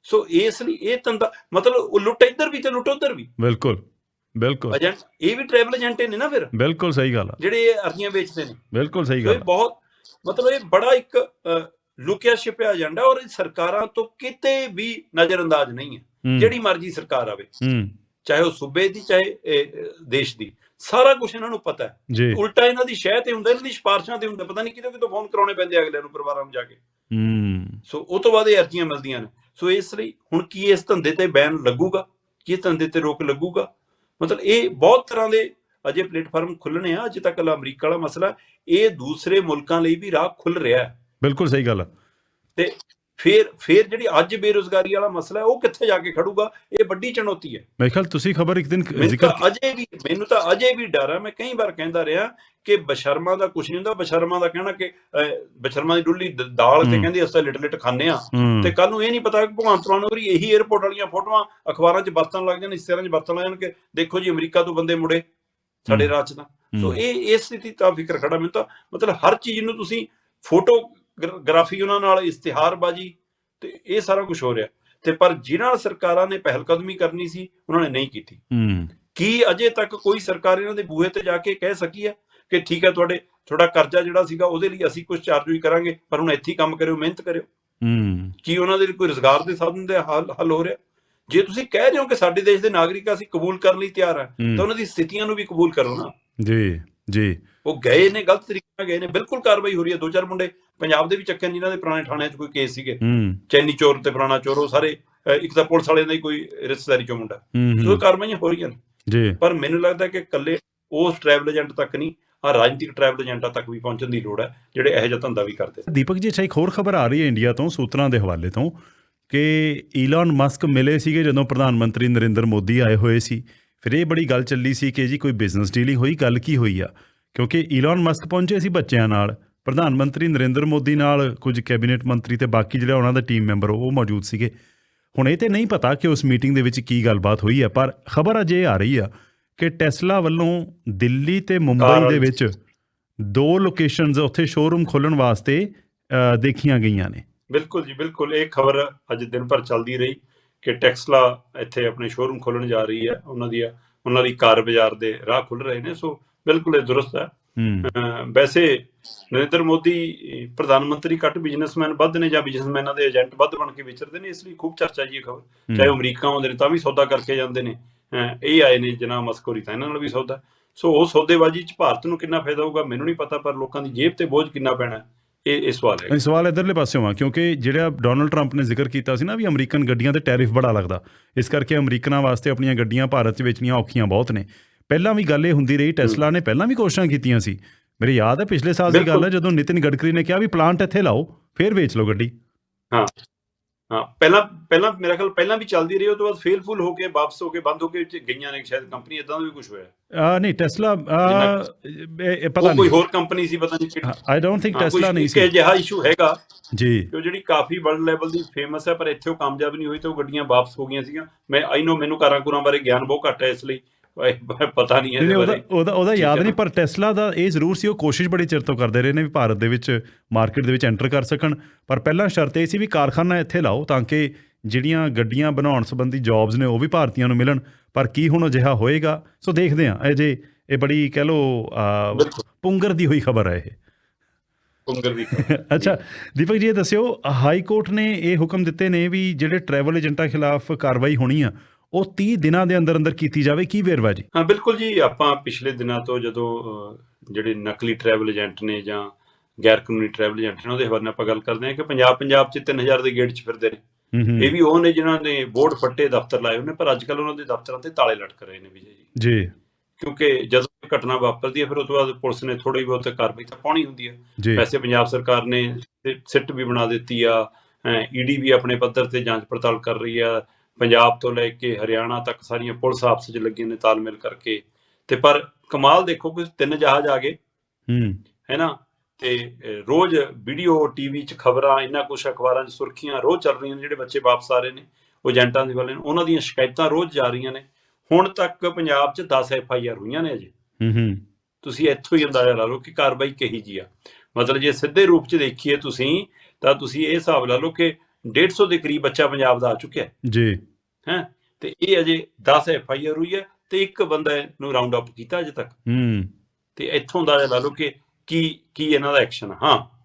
B: ਸੋ ਇਸ ਲਈ ਇਹ ਧੰਦਾ ਮਤਲਬ ਉਹ ਲੁੱਟ ਇੱਧਰ ਵੀ ਤੇ ਲੁੱਟ ਉੱਧਰ ਵੀ।
A: ਬਿਲਕੁਲ। ਬਿਲਕੁਲ।
B: ਏਜੰਟ ਇਹ ਵੀ ਟਰੈਵਲ ਏਜੰਟ ਨੇ ਨਾ ਫਿਰ?
A: ਬਿਲਕੁਲ ਸਹੀ ਗੱਲ ਆ।
B: ਜਿਹੜੇ ਅਰਜ਼ੀਆਂ ਵੇਚਦੇ ਨੇ।
A: ਬਿਲਕੁਲ ਸਹੀ ਗੱਲ
B: ਇਹ। ਬਹੁਤ ਮਤਲਬ ਇਹ ਬੜਾ ਇੱਕ ਲੁਕਿਆ ਛਿਪਿਆ ਏਜੰਡਾ ਔਰ ਸਰਕਾਰਾਂ ਤੋਂ ਕਿਤੇ ਵੀ ਨਜ਼ਰਅੰਦਾਜ਼ ਨਹੀਂ ਹੈ। ਜਿਹੜੀ ਮਰਜ਼ੀ ਸਰਕਾਰ ਆਵੇ।
A: ਹੂੰ।
B: ਚਾਹੇ ਉਹ ਸੂਬੇ ਦੀ ਚਾਹੇ ਦੇਸ਼ ਦੀ। ਸਾਰਾ ਕੁਝ ਇਹਨਾਂ ਨੂੰ ਪਤਾ ਹੈ। ਉਲਟਾ ਇਹਨਾਂ ਦੀ ਸ਼ਹਿ ਤੇ ਹੁੰਦਾ ਇਹਨਾਂ ਦੀ ਸਿਫਾਰਸ਼ਾਂ ਤੇ ਹੁੰਦਾ। ਪਤਾ ਨਹੀਂ ਕਿਦੋਂ ਕਿਦੋਂ ਫੋਨ ਕਰਾਉਣੇ ਪੈਂਦੇ ਆ ਅਗਲਿਆਂ ਨੂੰ ਪਰਿਵਾਰਾਂ ਨੂੰ ਜਾ ਕੇ।
A: ਹੂੰ।
B: ਸੋ ਉਹ ਤੋਂ ਬਾਅਦ ਇਹ ਅਰਜ਼ੀਆਂ ਮਿਲਦੀਆਂ ਨੇ। ਸੋ ਇਸ ਲਈ ਹੁਣ ਕੀ ਇਸ ਧੰਦੇ ਤੇ ਬੈਨ ਲੱਗੂਗਾ? ਕੀ ਧੰਦੇ ਤੇ ਰੋਕ ਲੱਗੂਗਾ? ਮਤਲਬ ਇਹ ਬਹੁਤ ਤਰ੍ਹਾਂ ਦੇ ਅਜੇ ਪਲੇਟਫਾਰਮ ਖੁੱਲਣੇ ਆ ਅਜੇ ਤੱਕ ਅਮਰੀਕਾ ਵਾਲਾ ਮਸਲਾ ਇਹ ਦੂਸਰੇ ਮੁਲਕਾਂ ਲਈ ਵੀ ਰਾਹ ਖੁੱਲ ਰਿਹਾ ਹੈ।
A: ਬਿਲਕੁਲ ਸਹੀ ਗੱਲ
B: ਤੇ ਫਿਰ ਫਿਰ ਜਿਹੜੀ ਅੱਜ ਬੇਰੋਜ਼ਗਾਰੀ ਵਾਲਾ ਮਸਲਾ ਹੈ ਉਹ ਕਿੱਥੇ ਜਾ ਕੇ ਖੜੂਗਾ? ਇਹ ਵੱਡੀ ਚੁਣੌਤੀ ਹੈ।
A: ਮੇਰੇ ਖਿਆਲ ਤੁਸੀਂ ਖਬਰ ਇੱਕ ਦਿਨ ਜ਼ਿਕਰ
B: ਅਜੇ ਵੀ ਮੈਨੂੰ ਤਾਂ ਅਜੇ ਵੀ ਡਰ ਹੈ। ਮੈਂ ਕਈ ਵਾਰ ਕਹਿੰਦਾ ਰਿਹਾ ਕਿ ਬਸ਼ਰਮਾ ਦਾ ਕੁਝ ਨਹੀਂ ਹੁੰਦਾ। ਬਸ਼ਰਮਾ ਦਾ ਕਹਿਣਾ ਕਿ ਬਸ਼ਰਮਾ ਦੀ ਡੁੱਲੀ ਦ- ਦਾਲ ਤੇ। ਕਹਿੰਦੀ ਅਸਾਂ ਲਿਟ ਲਿਟ ਖਾਂਦੇ ਆ ਤੇ ਕੱਲ ਨੂੰ ਇਹ ਨਹੀਂ ਪਤਾ ਕਿ ਭਗਵੰਤ ਮਾਨ ਹੋਰੀ ਇਹੀ 에어ਪੋਰਟ ਵਾਲੀਆਂ ਫੋਟੋਆਂ ਅਖਬਾਰਾਂ 'ਚ ਵਰਤਣ ਲੱਗ ਜਾਣ ਇਸ ਤਰ੍ਹਾਂ 'ਚ ਵਰਤਣ ਲੱਗ ਜਾਣ ਕਿ ਦੇਖੋ ਜੀ ਅਮਰੀਕਾ ਤੋਂ ਬੰਦੇ ਮੁੜੇ ਸਾਡੇ। ਰਾਜ ਤਾਂ ਸੋ ਇਹ ਇਸ ਸਥਿਤੀ ਤਾਂ ਫਿਕਰ ਖੜਾ ਮੈਨੂੰ ਤਾਂ ਮਤਲਬ ਹਰ ਚੀਜ਼ ਨੂੰ ਤੁਸੀਂ ਫੋਟੋਗ੍ਰਾਫੀ ਉਹਨਾਂ ਨਾਲ ਇਸ਼ਤਿਹਾਰਬਾਜ਼ੀ ਤੇ ਇਹ ਸਾਰਾ ਕੁਝ ਹੋ ਰਿਹਾ। ਤੇ ਪਰ ਜਿਨ੍ਹਾਂ ਸਰਕਾਰਾਂ ਨੇ ਪਹਿਲ ਕਦਮੀ ਕਰਨੀ ਸੀ ਉਹਨਾਂ ਨੇ ਨਹੀਂ ਕੀਤੀ। ਕੀ ਅਜੇ ਤੱਕ ਕੋਈ ਸਰਕਾਰ ਇਹਨਾਂ ਦੇ ਬੂਹੇ ਤੇ ਜਾ ਕੇ ਕਹਿ ਸਕੀ ਹੈ ਕਿ ਠੀਕ ਹੈ ਤੁਹਾਡੇ ਤੁਹਾਡਾ ਕਰਜ਼ਾ ਜਿਹੜਾ ਸੀਗਾ ਉਹਦੇ ਲਈ ਅਸੀਂ ਕੁਝ ਚਾਰਜ ਵੀ ਕਰਾਂਗੇ ਪਰ ਹੁਣ ਇੱਥੇ ਕੰਮ ਕਰਿਓ ਮਿਹਨਤ ਕਰਿਓ।
A: ਹੂੰ।
B: ਕੀ ਉਹਨਾਂ ਦੇ ਲਈ ਕੋਈ ਰੋਜ਼ਗਾਰ ਦੇ ਸਾਧਨ ਦੇ ਹੱਲ ਹੱਲ ਹੋ ਰਿਹਾ? ਜੇ ਤੁਸੀਂ ਕਹਿ ਰਹੇ ਹੋ ਕਿ ਸਾਡੇ ਦੇਸ਼ ਦੇ ਨਾਗਰਿਕ ਅਸੀਂ ਕਬੂਲ ਕਰਨ ਲਈ ਤਿਆਰ ਹੂੰ, ਤਾਂ ਉਹਨਾਂ ਦੀ ਸਥਿਤੀਆਂ ਨੂੰ ਵੀ ਕਬੂਲ ਕਰੋ ਨਾ।
A: ਜੀ। ਜੀ।
B: ਉਹ ਗਏ ਨੇ ਗਲਤ ਤਰੀਕੇ ਨਾਲ ਗਏ ਨੇ ਬਿਲਕੁਲ ਕਾਰਵਾਈ ਹੋ ਰਹੀ ਹੈ। ਦੋ ਚਾਰ ਮੁੰਡੇ ਪੰਜਾਬ ਦੇ ਵੀ ਚੱਕੇ ਨੇ ਜਿਨ੍ਹਾਂ ਦੇ ਪੁਰਾਣੇ ਥਾਣਿਆਂ 'ਚ ਕੋਈ ਕੇਸ ਸੀਗੇ। ਚੈਨੀ ਚੋਰ ਤੇ ਪੁਰਾਣਾ ਚੋਰ ਉਹ ਸਾਰੇ ਇੱਕ ਤਾਂ ਪੁਲਿਸ ਵਾਲਿਆਂ ਦਾ ਹੀ ਕੋਈ ਰਿਸ਼ਤੇਦਾਰੀ ਚੋਂ ਮੁੰਡਾ। ਸੋ
A: ਹੂੰ।
B: ਕਾਰਵਾਈਆਂ ਹੋ ਰਹੀਆਂ ਨੇ।
A: ਜੀ।
B: ਪਰ ਮੈਨੂੰ ਲੱਗਦਾ ਕਿ ਇਕੱਲੇ ਉਸ ਟਰੈਵਲ ਏਜੰਟ ਤੱਕ ਨਹੀਂ ਆ ਰਾਜਨੀਤਿਕ ਟਰੈਵਲ ਏਜੰਟਾਂ ਤੱਕ ਵੀ ਪਹੁੰਚਣ ਦੀ ਲੋੜ ਹੈ ਜਿਹੜੇ ਇਹੋ ਜਿਹਾ ਧੰਦਾ ਵੀ ਕਰਦੇ ਨੇ।
A: ਦੀਪਕ ਜੀ ਅੱਛਾ ਇੱਕ ਹੋਰ ਖਬਰ ਆ ਰਹੀ ਹੈ ਇੰਡੀਆ ਤੋਂ ਸੂਤਰਾਂ ਦੇ ਹਵਾਲੇ ਤੋਂ ਕਿ ਈਲਨ ਮਸਕ ਮਿਲੇ ਸੀਗੇ ਜਦੋਂ ਪ੍ਰਧਾਨ ਮੰਤਰੀ ਨਰਿੰਦਰ ਮੋਦੀ ਆਏ ਹੋਏ ਸੀ। ਫਿਰ ਇਹ ਬੜੀ ਗੱਲ ਚੱਲੀ ਸੀ ਕਿ ਜੀ ਕੋਈ ਬਿਜ਼ਨਸ ਡੀਲਿੰਗ ਹੋਈ ਗੱਲ ਕੀ ਹੋਈ ਆ? ਕਿਉਂਕਿ ਈਲਨ ਮਸਕ ਪਹੁੰਚੇ ਸੀ ਬੱਚਿਆਂ ਨਾਲ ਪ੍ਰਧਾਨ ਮੰਤਰੀ ਨਰਿੰਦਰ ਮੋਦੀ ਨਾਲ ਕੁਝ ਕੈਬਨਿਟ ਮੰਤਰੀ ਤੇ ਬਾਕੀ ਜਿਹੜਾ ਉਹਨਾਂ ਦਾ ਟੀਮ ਮੈਂਬਰ ਉਹ ਮੌਜੂਦ ਸੀਗੇ। ਹੁਣ ਇਹ ਤੇ ਨਹੀਂ ਪਤਾ ਕਿ ਉਸ ਮੀਟਿੰਗ ਦੇ ਵਿੱਚ ਕੀ ਗੱਲਬਾਤ ਹੋਈ ਹੈ ਪਰ ਖਬਰ ਅਜੇ ਆ ਰਹੀ ਆ ਕਿ ਟੈਸਲਾ ਵੱਲੋਂ ਦਿੱਲੀ ਤੇ ਮੁੰਬਈ ਦੇ ਵਿੱਚ ਦੋ ਲੋਕੇਸ਼ਨਸ ਉੱਥੇ ਸ਼ੋਰੂਮ ਖੋਲਣ ਵਾਸਤੇ ਦੇਖੀਆਂ ਗਈਆਂ ਨੇ।
B: ਬਿਲਕੁਲ ਜੀ ਬਿਲਕੁਲ। ਇਹ ਖਬਰ ਅੱਜ ਦਿਨ ਭਰ ਚੱਲਦੀ ਰਹੀ। ਕਿ ਟੈਕਸਲਾ ਇੱਥੇ ਆਪਣੇ ਸ਼ੋਰੂਮ ਖੋਲਣ ਜਾ ਰਹੀ ਹੈ ਉਹਨਾਂ ਦੀ ਉਹਨਾਂ ਦੀ ਕਾਰ ਬਾਜ਼ਾਰ ਦੇ ਰਾਹ ਖੁੱਲ ਰਹੇ ਨੇ ਸੋ ਬਿਲਕੁਲ ਇਹ ਦੁਰਸਤ ਹੈ। ਵੈਸੇ ਨਰਿੰਦਰ ਮੋਦੀ ਪ੍ਰਧਾਨ ਮੰਤਰੀ ਘੱਟ ਬਿਜ਼ਨਸਮੈਨ ਵੱਧ ਨੇ ਜਾਂ ਬਿਜ਼ਨਸਮੈਨਾਂ ਦੇ ਏਜੰਟ ਵੱਧ ਬਣ ਕੇ ਵਿਚਰਦੇ ਨੇ ਇਸ ਲਈ ਖੂਬ ਚਰਚਾ ਜੀ ਖਬਰ। ਚਾਹੇ ਅਮਰੀਕਾ ਆਉਂਦੇ ਨੇ ਤਾਂ ਵੀ ਸੌਦਾ ਕਰਕੇ ਜਾਂਦੇ ਨੇ। ਇਹ ਆਏ ਨੇ ਜਨਾਬ ਮਸਕੋਰੀ ਤਾਂ ਇਹਨਾਂ ਨਾਲ ਵੀ ਸੌਦਾ। ਸੋ ਉਹ ਸੌਦੇਬਾਜ਼ੀ ਚ ਭਾਰਤ ਨੂੰ ਕਿੰਨਾ ਫਾਇਦਾ ਹੋਊਗਾ ਮੈਨੂੰ ਨਹੀਂ ਪਤਾ ਪਰ ਲੋਕਾਂ ਦੀ ਜੇਬ ਤੇ ਬੋਝ ਕਿੰਨਾ ਪੈਣਾ ਹੈ, ਇਹ ਇਹ ਸਵਾਲ ਹੈ।
A: ਇਹ ਸਵਾਲ ਇਧਰਲੇ ਪਾਸਿਓਂ ਆ ਕਿਉਂਕਿ ਜਿਹੜਾ ਡੋਨਲਡ ਟਰੰਪ ਨੇ ਜ਼ਿਕਰ ਕੀਤਾ ਸੀ ਨਾ ਵੀ ਅਮਰੀਕਨ ਗੱਡੀਆਂ ਤੇ ਟੈਰਿਫ ਬੜਾ ਲੱਗਦਾ ਇਸ ਕਰਕੇ ਅਮਰੀਕਨਾਂ ਵਾਸਤੇ ਆਪਣੀਆਂ ਗੱਡੀਆਂ ਭਾਰਤ 'ਚ ਵੇਚਣੀਆਂ ਔਖੀਆਂ ਬਹੁਤ ਨੇ। ਪਹਿਲਾਂ ਵੀ ਗੱਲ ਇਹ ਹੁੰਦੀ ਰਹੀ ਟੈਸਲਾ ਨੇ ਪਹਿਲਾਂ ਵੀ ਕੋਸ਼ਿਸ਼ਾਂ ਕੀਤੀਆਂ ਸੀ। ਮੇਰੇ ਯਾਦ ਹੈ ਪਿਛਲੇ ਸਾਲ ਦੀ ਗੱਲ। ਹੈ ਜਦੋਂ ਨਿਤਿਨ ਗਡਕਰੀ ਨੇ ਕਿਹਾ ਵੀ ਪਲਾਂਟ ਇੱਥੇ ਲਾਓ ਫਿਰ ਵੇਚ ਲਓ ਗੱਡੀ।
B: ਹਾਂ। ਪਹਿਲਾਂ ਪਹਿਲਾਂ ਮੇਰਾ ਖਿਆਲ ਪਹਿਲਾਂ ਵੀ ਚੱਲਦੀ ਰਹੀ ਉਹ ਤੋਂ ਬਾਅਦ ਫੇਲਫੁਲ ਹੋ ਕੇ ਵਾਪਸ ਹੋ ਕੇ ਬੰਦ ਹੋ ਕੇ ਗਈਆਂ ਨੇ ਸ਼ਾਇਦ ਕੰਪਨੀ ਇਦਾਂ ਦਾ ਵੀ ਕੁਝ ਹੋਇਆ।
A: ਆ ਨਹੀਂ ਟੈਸਲਾ ਇਹ ਪਤਾ
B: ਉਹ ਕੋਈ
A: ਨਹੀਂ।
B: ਹੋਰ ਕੰਪਨੀ ਸੀ ਪਤਾ ਨਹੀਂ ਕਿਹੜੀ।
A: ਆਈ ਡੋਨਟ ਥਿੰਕ ਟੈਸਲਾ ਨਹੀਂ ਸੀ।
B: ਅਜਿਹਾ ਇਸ਼ੂ ਹੈਗਾ
A: ਜੀ।
B: ਕਿ ਜਿਹੜੀ ਕਾਫੀ ਵਰਲਡ ਲੈਵਲ ਦੀ ਫੇਮਸ ਹੈ ਪਰ ਇੱਥੇ ਉਹ ਕਾਮਯਾਬ ਨਹੀਂ ਹੋਈ ਤੇ ਉਹ ਗੱਡੀਆਂ ਵਾਪਸ ਹੋ ਗਈਆਂ ਸੀਗੀਆਂ। ਮੈਂ ਆਈ ਨੋ ਮੈਨੂੰ ਕਾਰਾਂ ਕੁਰਾਂ ਬਾਰੇ ਗਿਆਨ ਬਹੁਤ ਘੱਟ ਹੈ ਇਸ ਲਈ। ਇਹ ਪਤਾ ਨਹੀਂ ਹੈ
A: ਉਹਦਾ
B: ਬਾਰੇ
A: ਉਹਦਾ ਯਾਦ ਨਹੀਂ। ਪਰ ਟੈਸਲਾ ਦਾ ਇਹ ਜ਼ਰੂਰ ਸੀ ਉਹ ਕੋਸ਼ਿਸ਼ ਬੜੀ ਚਿਰ ਤੋਂ ਕਰਦੇ ਰਹੇ ਨੇ ਵੀ ਭਾਰਤ ਦੇ ਵਿੱਚ ਮਾਰਕੀਟ ਦੇ ਵਿੱਚ ਐਂਟਰ ਕਰ ਸਕਣ। ਪਰ ਪਹਿਲਾਂ ਸ਼ਰਤ ਇਹ ਸੀ ਵੀ ਕਾਰਖਾਨਾ ਇੱਥੇ ਲਾਓ ਤਾਂ ਕਿ ਜਿਹੜੀਆਂ ਗੱਡੀਆਂ ਬਣਾਉਣ ਸੰਬੰਧੀ ਜੌਬਸ ਨੇ ਉਹ ਵੀ ਭਾਰਤੀਆਂ ਨੂੰ ਮਿਲਣ। ਪਰ ਕੀ ਹੁਣ ਅਜਿਹਾ ਹੋਏਗਾ? ਸੋ ਦੇਖਦੇ ਹਾਂ ਇਹ ਜੇ ਇਹ ਬੜੀ ਕਹਿ ਲੋ। ਪੁੰਗਰ ਦੀ ਹੋਈ ਖਬਰ ਹੈ ਇਹ।
B: ਪੁੰਗਰ ਦੀ
A: ਅੱਛਾ ਦੀਪਕ ਜੀ ਇਹ ਦੱਸਿਓ ਹਾਈ ਕੋਰਟ ਨੇ ਇਹ ਹੁਕਮ ਦਿੱਤੇ ਨੇ ਵੀ ਜਿਹੜੇ ਟਰੈਵਲ ਏਜੰਟਾਂ ਖਿਲਾਫ ਕਾਰਵਾਈ ਹੋਣੀ ਆ ਉਹ 30 ਦਿਨਾਂ ਦੇ ਅੰਦਰ ਅੰਦਰ ਕੀਤੀ ਜਾਵੇ ਕੀ ਵੇਰਵਾ ਜੀ?
B: ਹਾਂ ਬਿਲਕੁਲ ਜੀ ਆਪਾਂ ਪਿਛਲੇ ਦਿਨਾਂ ਤੋਂ ਜਦੋਂ ਜਿਹੜੇ ਨਕਲੀ ਟਰੈਵਲ ਏਜੰਟ ਨੇ ਜਾਂ ਗੈਰ ਕਾਨੂੰਨੀ ਟਰੈਵਲ ਏਜੰਟ ਨੇ ਉਹਦੇ ਨਾਲ ਆਪਾਂ ਗੱਲ ਕਰਦੇ ਹਾਂ ਕਿ ਪੰਜਾਬ ਪੰਜਾਬ 'ਚ 3000 ਦੇ ਗੇਟ 'ਚ ਫਿਰਦੇ ਨੇ। ਇਹ ਵੀ ਉਹ ਨੇ ਜਿਨ੍ਹਾਂ ਨੇ ਬੋਰਡ ਫੱਟੇ ਦਫ਼ਤਰ ਲਾਏ ਹੋਏ ਨੇ ਪਰ ਅੱਜ ਕੱਲ ਉਹਨਾਂ ਦੇ ਦਫ਼ਤਰਾਂ ਤੇ ਤਾਲੇ ਲਟਕ ਰਹੇ ਨੇ ਵਿਜੇ ਜੀ।
A: ਜੀ।
B: ਕਿਉਂਕਿ ਜਦੋਂ ਘਟਨਾ ਵਾਪਰਦੀ ਹੈ ਫਿਰ ਉਸ ਤੋਂ ਬਾਅਦ ਪੁਲਿਸ ਨੇ ਥੋੜੀ ਬਹੁਤ ਕਾਰਵਾਈ ਤਾਂ ਪਾਉਣੀ ਹੁੰਦੀ ਹੈ। ਵੈਸੇ ਪੰਜਾਬ ਸਰਕਾਰ ਨੇ ਸਿੱਟ ਵੀ ਬਣਾ ਦਿੱਤੀ ਆ ਈਡੀ ਵੀ ਆਪਣੇ ਪੱਧਰ ਤੇ ਜਾਂਚ ਪੜਤਾਲ ਕਰ ਰਹੀ ਆ ਪੰਜਾਬ ਤੋਂ ਲੈ ਕੇ ਹਰਿਆਣਾ ਤੱਕ ਸਾਰੀਆਂ ਪੁਲਿਸ ਆਪਸ ਵਿੱਚ ਲੱਗੀਆਂ ਨੇ ਤਾਲਮੇਲ ਕਰਕੇ। ਤੇ ਪਰ ਕਮਾਲ ਦੇਖੋ ਕਿ ਤਿੰਨ ਜਹਾਜ਼ ਆ ਗਏ।
A: ਹੂੰ।
B: ਹੈ ਨਾ? ਤੇ ਰੋਜ਼ ਵੀਡੀਓ ਟੀਵੀ 'ਚ ਖਬਰਾਂ ਇੰਨਾ ਕੁਛ ਅਖਬਾਰਾਂ 'ਚ ਸੁਰਖੀਆਂ ਰੋਜ਼ ਚੱਲ ਰਹੀਆਂ ਨੇ ਜਿਹੜੇ ਬੱਚੇ ਵਾਪਸ ਆ ਰਹੇ ਨੇ ਉਹ ਏਜੰਟਾਂ ਦੇ ਵਾਲੇ ਉਹਨਾਂ ਦੀਆਂ ਸ਼ਿਕਾਇਤਾਂ ਰੋਜ਼ ਜਾ ਰਹੀਆਂ ਨੇ। ਹੁਣ ਤੱਕ ਪੰਜਾਬ 'ਚ 10 ਐਫ ਆਈ ਆਰ ਹੋਈਆਂ ਨੇ ਅਜੇ।
A: ਹੂੰ ਹੂੰ।
B: ਤੁਸੀਂ ਇੱਥੋਂ ਹੀ ਅੰਦਾਜ਼ਾ ਲਾ ਲਓ ਕਿ ਕਾਰਵਾਈ ਕਿਹੀ ਜੀ ਆ। ਮਤਲਬ ਜੇ ਸਿੱਧੇ ਰੂਪ 'ਚ ਦੇਖੀਏ ਤੁਸੀਂ ਤਾਂ ਤੁਸੀਂ ਇਹ ਹਿਸਾਬ ਲਾ ਲਓ ਕਿ 150 ਦੇ ਕਰੀਬ ਬੱਚਾ ਪੰਜਾਬ ਦਾ ਆ ਚੁੱਕਿਆ।
A: ਜੀ।
B: ਹੈਂ? ਤੇ ਇਹ ਅਜੇ 10 ਐਫ ਆਈ ਆਰ ਹੋਈ ਹੈ ਤੇ ਇੱਕ ਬੰਦਾ ਨੂੰ ਰਾਉਂਡ ਅਪ ਕੀਤਾ ਅਜੇ ਤੱਕ।
A: ਹੂੰ।
B: ਤੇ ਇੱਥੋਂ ਦਾ ਲਾ ਲਓ ਕਿ ਕੀ ਕੀ ਇਹਨਾਂ ਦਾ ਐਕਸ਼ਨ ਹਾਂ।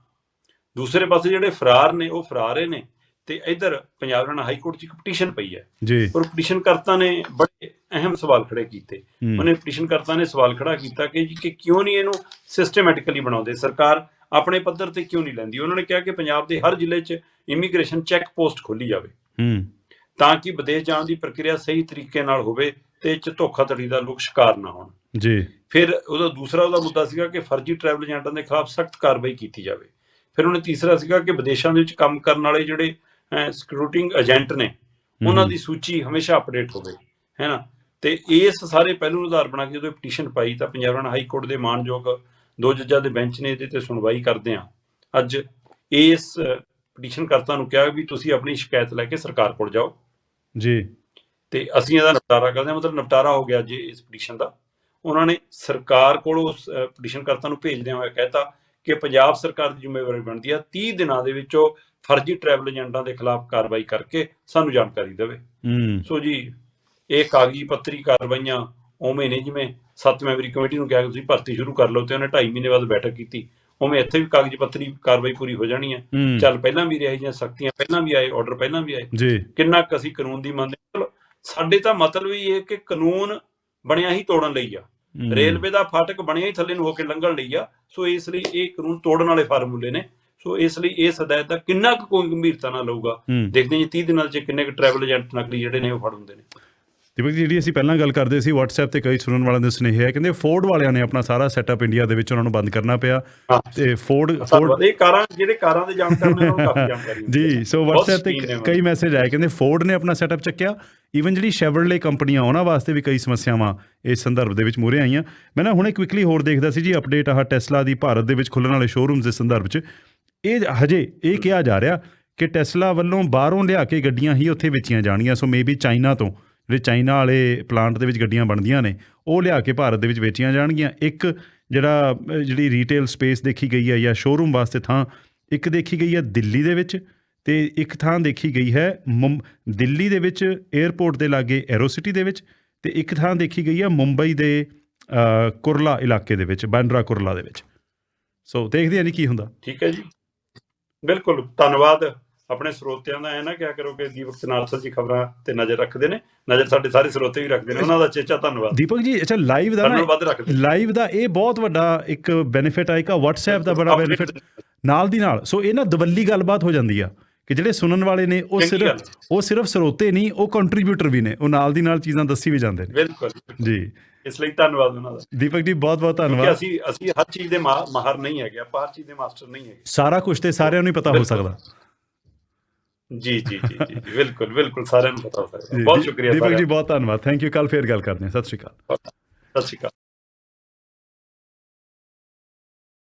B: ਦੂਸਰੇ ਪਾਸੇ ਜਿਹੜੇ ਫਰਾਰ ਨੇ ਉਹ ਫਰਾਰੇ ਨੇ ਤੇ ਇਧਰ ਪੰਜਾਬ ਹਰਿਆਣਾ ਹਾਈ ਕੋਰਟ 'ਚ ਇੱਕ ਪਟੀਸ਼ਨ ਪਈ ਹੈ।
A: ਜੀ।
B: ਔਰ ਪਟੀਸ਼ਨ ਕਰਤਾ ਨੇ ਬੜੇ ਅਹਿਮ ਸਵਾਲ ਖੜੇ ਕੀਤੇ। ਉਹਨੇ ਪਟੀਸ਼ਨ ਕਰਤਾ ਨੇ ਸਵਾਲ ਖੜਾ ਕੀਤਾ ਕਿ ਜੀ ਕਿ ਕਿਉਂ ਨਹੀਂ ਇਹਨੂੰ ਸਿਸਟਮੈਟਿਕਲੀ ਬਣਾਉਂਦੇ? ਸਰਕਾਰ ਆਪਣੇ ਪੱਧਰ ਤੇ ਕਿਉਂ ਨਹੀਂ ਲੈਂਦੀ? ਉਹਨਾਂ ਨੇ ਕਿਹਾ ਕਿ ਪੰਜਾਬ ਦੇ ਹਰ ਜ਼ਿਲ੍ਹੇ 'ਚ ਇਮੀਗ੍ਰੇਸ਼ਨ ਚੈੱਕ ਪੋਸਟ ਖੋਲੀ ਜਾਵੇ।
A: ਹੂੰ।
B: ਤਾਂ ਕਿ ਵਿਦੇਸ਼ ਜਾਣ ਦੀ ਪ੍ਰਕਿਰਿਆ ਸਹੀ ਤਰੀਕੇ ਨਾਲ ਹੋਵੇ ਤੇ ਇਹ 'ਚ ਧੋਖਾਧੜੀ ਦਾ ਲੋਕ ਸ਼ਿਕਾਰ ਨਾ ਹੋਣ।
A: ਜੀ।
B: ਫਿਰ ਉਹਦਾ ਦੂਸਰਾ ਉਹਦਾ ਮੁੱਦਾ ਸੀਗਾ ਕਿ ਫਰਜ਼ੀ ਟਰੈਵਲ ਏਜੰਟਾਂ ਦੇ ਖਿਲਾਫ ਸਖਤ ਕਾਰਵਾਈ ਕੀਤੀ ਜਾਵੇ। ਫਿਰ ਉਹਨੇ ਤੀਸਰਾ ਸੀਗਾ ਕਿ ਵਿਦੇਸ਼ਾਂ ਦੇ ਵਿੱਚ ਕੰਮ ਕਰਨ ਵਾਲੇ ਜਿਹੜੇ ਸਕਰੂਟਿੰਗ ਏਜੰਟ ਨੇ ਉਹਨਾਂ ਦੀ ਸੂਚੀ ਹਮੇਸ਼ਾ ਅਪਡੇਟ ਹੋਵੇ ਹੈ ਨਾ? ਤੇ ਇਸ ਸਾਰੇ ਪਹਿਲੂ ਨੂੰ ਆਧਾਰ ਬਣਾ ਕੇ ਜਦੋਂ ਪਟੀਸ਼ਨ ਪਾਈ ਤਾਂ ਪੰਜਾਬ ਹਰਿਆਣਾ ਹਾਈ ਕੋਰਟ ਦੇ ਮਾਨਯੋਗ ਦੋ ਜੱਜਾਂ ਦੇ ਬੈਂਚ ਨੇ ਇਹਦੇ ਤੇ ਸੁਣਵਾਈ ਕਰਦੇ ਆ ਅੱਜ ਇਸ ਪਟੀਸ਼ਨ ਕਰਤਾ ਨੂੰ ਕਿਹਾ ਵੀ ਤੁਸੀਂ ਆਪਣੀ ਸ਼ਿਕਾਇਤ ਲੈ ਕੇ ਸਰਕਾਰ ਕੋਲ ਜਾਓ।
A: ਜੀ।
B: ਤੇ ਅਸੀਂ ਇਹਦਾ ਨਿਪਟਾਰਾ ਕਰਦੇ ਹਾਂ। ਮਤਲਬ ਨਿਪਟਾਰਾ ਹੋ ਗਿਆ ਜੀ ਇਸ ਪਟੀਸ਼ਨ ਦਾ। ਉਹਨਾਂ ਨੇ ਸਰਕਾਰ ਕੋਲ ਉਸ ਪਟੀਸ਼ਨ ਕਰਤਾ ਨੂੰ ਭੇਜਦਿਆਂ ਹੋਇਆ ਕਹਿਤਾ ਕਿ ਪੰਜਾਬ ਸਰਕਾਰ ਦੀ ਜ਼ਿੰਮੇਵਾਰੀ ਬਣਦੀ ਆ। 30 ਦਿਨਾਂ ਦੇ ਵਿੱਚ ਉਹ ਫਰਜ਼ੀ ਟਰੈਵਲ ਏਜੰਟਾਂ ਦੇ ਖਿਲਾਫ ਕਾਰਵਾਈ ਕਰਕੇ ਸਾਨੂੰ ਜਾਣਕਾਰੀ ਦੇਵੇ।
A: ਹੂੰ।
B: ਸੋ ਜੀ ਇਹ ਕਾਗਜ਼ੀ ਪੱਤਰੀ ਕਾਰਵਾਈਆਂ ਉਵੇਂ ਨੇ ਜਿਵੇਂ ਸੱਤ ਮੈਂਬਰੀ ਕਮੇਟੀ ਨੂੰ ਕਿਹਾ ਕਿ ਤੁਸੀਂ ਭਰਤੀ ਸ਼ੁਰੂ ਕਰ ਲਓ ਤੇ ਉਹਨੇ 2.5 ਮਹੀਨੇ ਬਾਅਦ ਬੈਠਕ ਕੀਤੀ। ਉਵੇਂ ਇੱਥੇ ਵੀ ਕਾਗਜ਼ੀ ਪੱਤਰੀ ਕਾਰਵਾਈ ਪੂਰੀ ਹੋ ਜਾਣੀ ਹੈ। ਚੱਲ ਪਹਿਲਾਂ ਵੀ ਰਿਹਾ ਜਾਂ ਸਖਤੀਆਂ ਪਹਿਲਾਂ ਵੀ ਆਏ ਆਰਡਰ ਪਹਿਲਾਂ ਵੀ ਆਏ।
A: ਜੀ।
B: ਕਿੰਨਾ ਕੁ ਅਸੀਂ ਕਾਨੂੰਨ ਦੀ ਮੰਨਦੇ। ਚਲੋ ਸਾਡੇ ਤਾਂ ਮਤਲਬ ਹੀ ਇਹ ਕਿ ਕਾਨੂੰਨ ਬਣਿਆ ਹੀ ਤੋੜਨ ਲਈ ਆ। ਰੇਲਵੇ ਦਾ ਫਾਟਕ ਬਣਿਆ ਹੀ ਥੱਲੇ ਨੂੰ ਹੋ ਕੇ ਲੰਘਣ ਲਈ ਆ। ਸੋ ਇਸ ਲਈ ਇਹ ਕਾਨੂੰਨ ਤੋੜਨ ਵਾਲੇ ਫਾਰਮੂਲੇ ਨੇ। ਸੋ ਇਸ ਲਈ ਇਸ ਹਦਾਇਤ ਦਾ ਕਿੰਨਾ ਕੁ ਕੋਈ ਗੰਭੀਰਤਾ ਨਾਲ ਲਊਗਾ। ਦੇਖਦੇ ਹਾਂ ਜੀ 30 ਦਿਨਾਂ 'ਚ ਕਿੰਨੇ ਕੁ ਟਰੈਵਲ ਏਜੰਟ ਨਕਲੀ ਜਿਹੜੇ ਨੇ ਉਹ ਫੜ ਹੁੰਦੇ ਨੇ।
A: ਦੀਪਕ ਜੀ ਜਿਹੜੀ ਅਸੀਂ ਪਹਿਲਾਂ ਗੱਲ ਕਰਦੇ ਸੀ WhatsApp ਤੇ ਕਈ ਸੁਣਨ ਵਾਲਿਆਂ ਦੇ ਸੁਨੇਹੇ ਆ ਕਹਿੰਦੇ ਫੋਰਡ ਵਾਲਿਆਂ ਨੇ ਆਪਣਾ ਸਾਰਾ ਸੈਟਅਪ ਇੰਡੀਆ ਦੇ ਵਿੱਚ ਉਹਨਾਂ ਨੂੰ ਬੰਦ ਕਰਨਾ ਪਿਆ ਤੇ ਫੋਰਡ ਫੋਰਡ
B: ਇਹ ਕਾਰਾਂ ਜਿਹੜੇ ਕਾਰਾਂ ਦੇ ਜਾਣਕਾਰ ਨੇ ਉਹਨਾਂ ਨੂੰ ਕਾਫੀ ਹੁੰਦੀ ਹੈ।
A: ਜੀ ਸੋ WhatsApp ਤੇ। ਕਈ ਮੈਸੇਜ ਆਏ ਕਹਿੰਦੇ ਫੋਰਡ ਨੇ ਆਪਣਾ ਸੈਟਅਪ ਚੱਕਿਆ। ਈਵਨ ਜਿਹੜੀ ਸ਼ੈਵਰਲੇ ਕੰਪਨੀਆਂ ਉਹਨਾਂ ਵਾਸਤੇ ਵੀ ਕਈ ਸਮੱਸਿਆਵਾਂ ਇਸ ਸੰਦਰਭ ਦੇ ਵਿੱਚ ਮੂਹਰੇ ਆਈਆਂ। ਮੈਂ ਨਾ ਹੁਣੇ ਕੁਇਕਲੀ ਹੋਰ ਦੇਖਦਾ ਸੀ ਜੀ ਅਪਡੇਟ ਆਹ ਟੈਸਲਾ ਦੀ ਭਾਰਤ ਦੇ ਵਿੱਚ ਖੁੱਲਣ ਵਾਲੇ ਸ਼ੋਰੂਮਸ ਦੇ ਸੰਦਰਭ 'ਚ। ਇਹ ਹਜੇ ਇਹ ਕਿਹਾ ਜਾ ਰਿਹਾ ਕਿ ਟੈਸਲਾ ਵੱਲੋਂ ਬਾਹਰੋਂ ਲਿਆ ਕੇ ਗੱਡੀਆਂ ਹੀ ਉੱਥੇ ਵੇਚੀਆਂ ਜਾਣਗੀਆਂ ਸੋ ਮੇਬੀ ਚਾਈਨਾ ਤੋਂ। ਜਿਹੜੇ ਚਾਈਨਾ ਵਾਲੇ ਪਲਾਂਟ ਦੇ ਵਿੱਚ ਗੱਡੀਆਂ ਬਣਦੀਆਂ ਨੇ, ਉਹ ਲਿਆ ਕੇ ਭਾਰਤ ਦੇ ਵਿੱਚ ਵੇਚੀਆਂ ਜਾਣਗੀਆਂ। ਇੱਕ ਜਿਹੜਾ ਜਿਹੜੀ ਰੀਟੇਲ ਸਪੇਸ ਦੇਖੀ ਗਈ ਹੈ ਜਾਂ ਸ਼ੋਰੂਮ ਵਾਸਤੇ ਥਾਂ, ਇੱਕ ਦੇਖੀ ਗਈ ਹੈ ਦਿੱਲੀ ਦੇ ਵਿੱਚ ਤੇ ਇੱਕ ਥਾਂ ਦੇਖੀ ਗਈ ਹੈ ਮੁੰ- ਦਿੱਲੀ ਦੇ ਵਿੱਚ 에ਅਰਪੋਰਟ ਦੇ ਲਾਗੇ ਐਰੋਸਿਟੀ ਦੇ ਵਿੱਚ ਤੇ ਇੱਕ ਥਾਂ ਦੇਖੀ ਗਈ ਹੈ ਮੁੰਬਈ ਦੇ ਕੁਰਲਾ ਇਲਾਕੇ ਦੇ ਵਿੱਚ, ਬਾਂਦਰਾ ਕੁਰਲਾ ਦੇ ਵਿੱਚ। ਸੋ ਦੇਖਦੇ ਹਾਂ ਨਹੀਂ ਕੀ ਹੁੰਦਾ।
B: ਠੀਕ ਹੈ ਜੀ। ਬਿਲਕੁਲ, ਧੰਨਵਾਦ। ਆਪਣੇ ਸਰੋਤਿਆਂ ਦਾ ਐ ਨਾ ਕਿਹਾ ਕਰੋ ਕਿ ਦੀਪਕ ਚਨਾਰਸਲ ਜੀ ਖਬਰਾਂ ਤੇ ਨਜ਼ਰ ਰੱਖਦੇ ਨੇ ਨਜ਼ਰ ਸਾਡੇ ਸਾਰੇ ਸਰੋਤੇ ਵੀ ਰੱਖਦੇ ਨੇ ਉਹਨਾਂ ਦਾ ਚੇਚਾ ਧੰਨਵਾਦ।
A: ਦੀਪਕ ਜੀ ਅੱਛਾ ਲਾਈਵ ਦਾ ਨਾ। ਲਾਈਵ ਦਾ ਇਹ ਬਹੁਤ ਵੱਡਾ ਇੱਕ ਬੈਨੀਫਿਟ ਆਏਗਾ WhatsApp ਦਾ ਬੜਾ ਬੈਨੀਫਿਟ ਨਾਲ ਦੀ ਨਾਲ। ਸੋ ਇਹ ਨਾ ਦਵੱਲੀ ਗੱਲਬਾਤ ਹੋ ਜਾਂਦੀ ਆ ਕਿ ਜਿਹੜੇ ਸੁਣਨ ਵਾਲੇ ਨੇ ਉਹ ਸਿਰਫ। ਉਹ ਸਿਰਫ ਸਰੋਤੇ ਨਹੀਂ ਉਹ ਕੰਟਰੀਬਿਊਟਰ ਵੀ ਨੇ ਉਹ ਨਾਲ ਦੀ ਨਾਲ ਚੀਜ਼ਾਂ ਦੱਸੀ ਵੀ ਜਾਂਦੇ ਨੇ।
B: ਬਿਲਕੁਲ
A: ਜੀ।
B: ਇਸ ਲਈ ਧੰਨਵਾਦ ਉਹਨਾਂ ਦਾ।
A: ਦੀਪਕ ਜੀ ਬਹੁਤ ਬਹੁਤ
B: ਕਿ
A: ਧੰਨਵਾਦ।
B: ਅਸੀਂ ਅਸੀਂ ਹਰ ਚੀਜ਼ ਦੇ ਮਾਹਰ ਨਹੀਂ ਹੈਗੇ ਆਪਾਂ ਹਰ ਚੀਜ਼ ਦੇ ਮਾਸਟਰ ਨਹੀਂ ਹੈਗੇ।
A: ਸਾਰਾ ਕੁਝ ਤੇ ਸਾਰਿਆਂ ਨੂੰ ਹੀ ਪਤਾ ਹੋ। ਸਕਦਾ।
B: ਜੀ ਜੀ ਜੀ ਬਿਲਕੁਲ ਬਿਲਕੁਲ ਸਾਰਿਆਂ ਨੂੰ ਪਤਾ ਹੋ ਸਕਦਾ।
A: ਜੀ,
B: ਬਹੁਤ ਸ਼ੁਕਰੀਆ
A: ਦੀਪਕ ਜੀ ਬਹੁਤ ਧੰਨਵਾਦ। ਥੈਂਕ ਯੂ ਕੱਲ ਫੇਰ ਗੱਲ ਕਰਦੇ ਹਾਂ ਸਤਿ ਸ਼੍ਰੀ ਅਕਾਲ।
B: ਸਤਿ ਸ਼੍ਰੀ ਅਕਾਲ।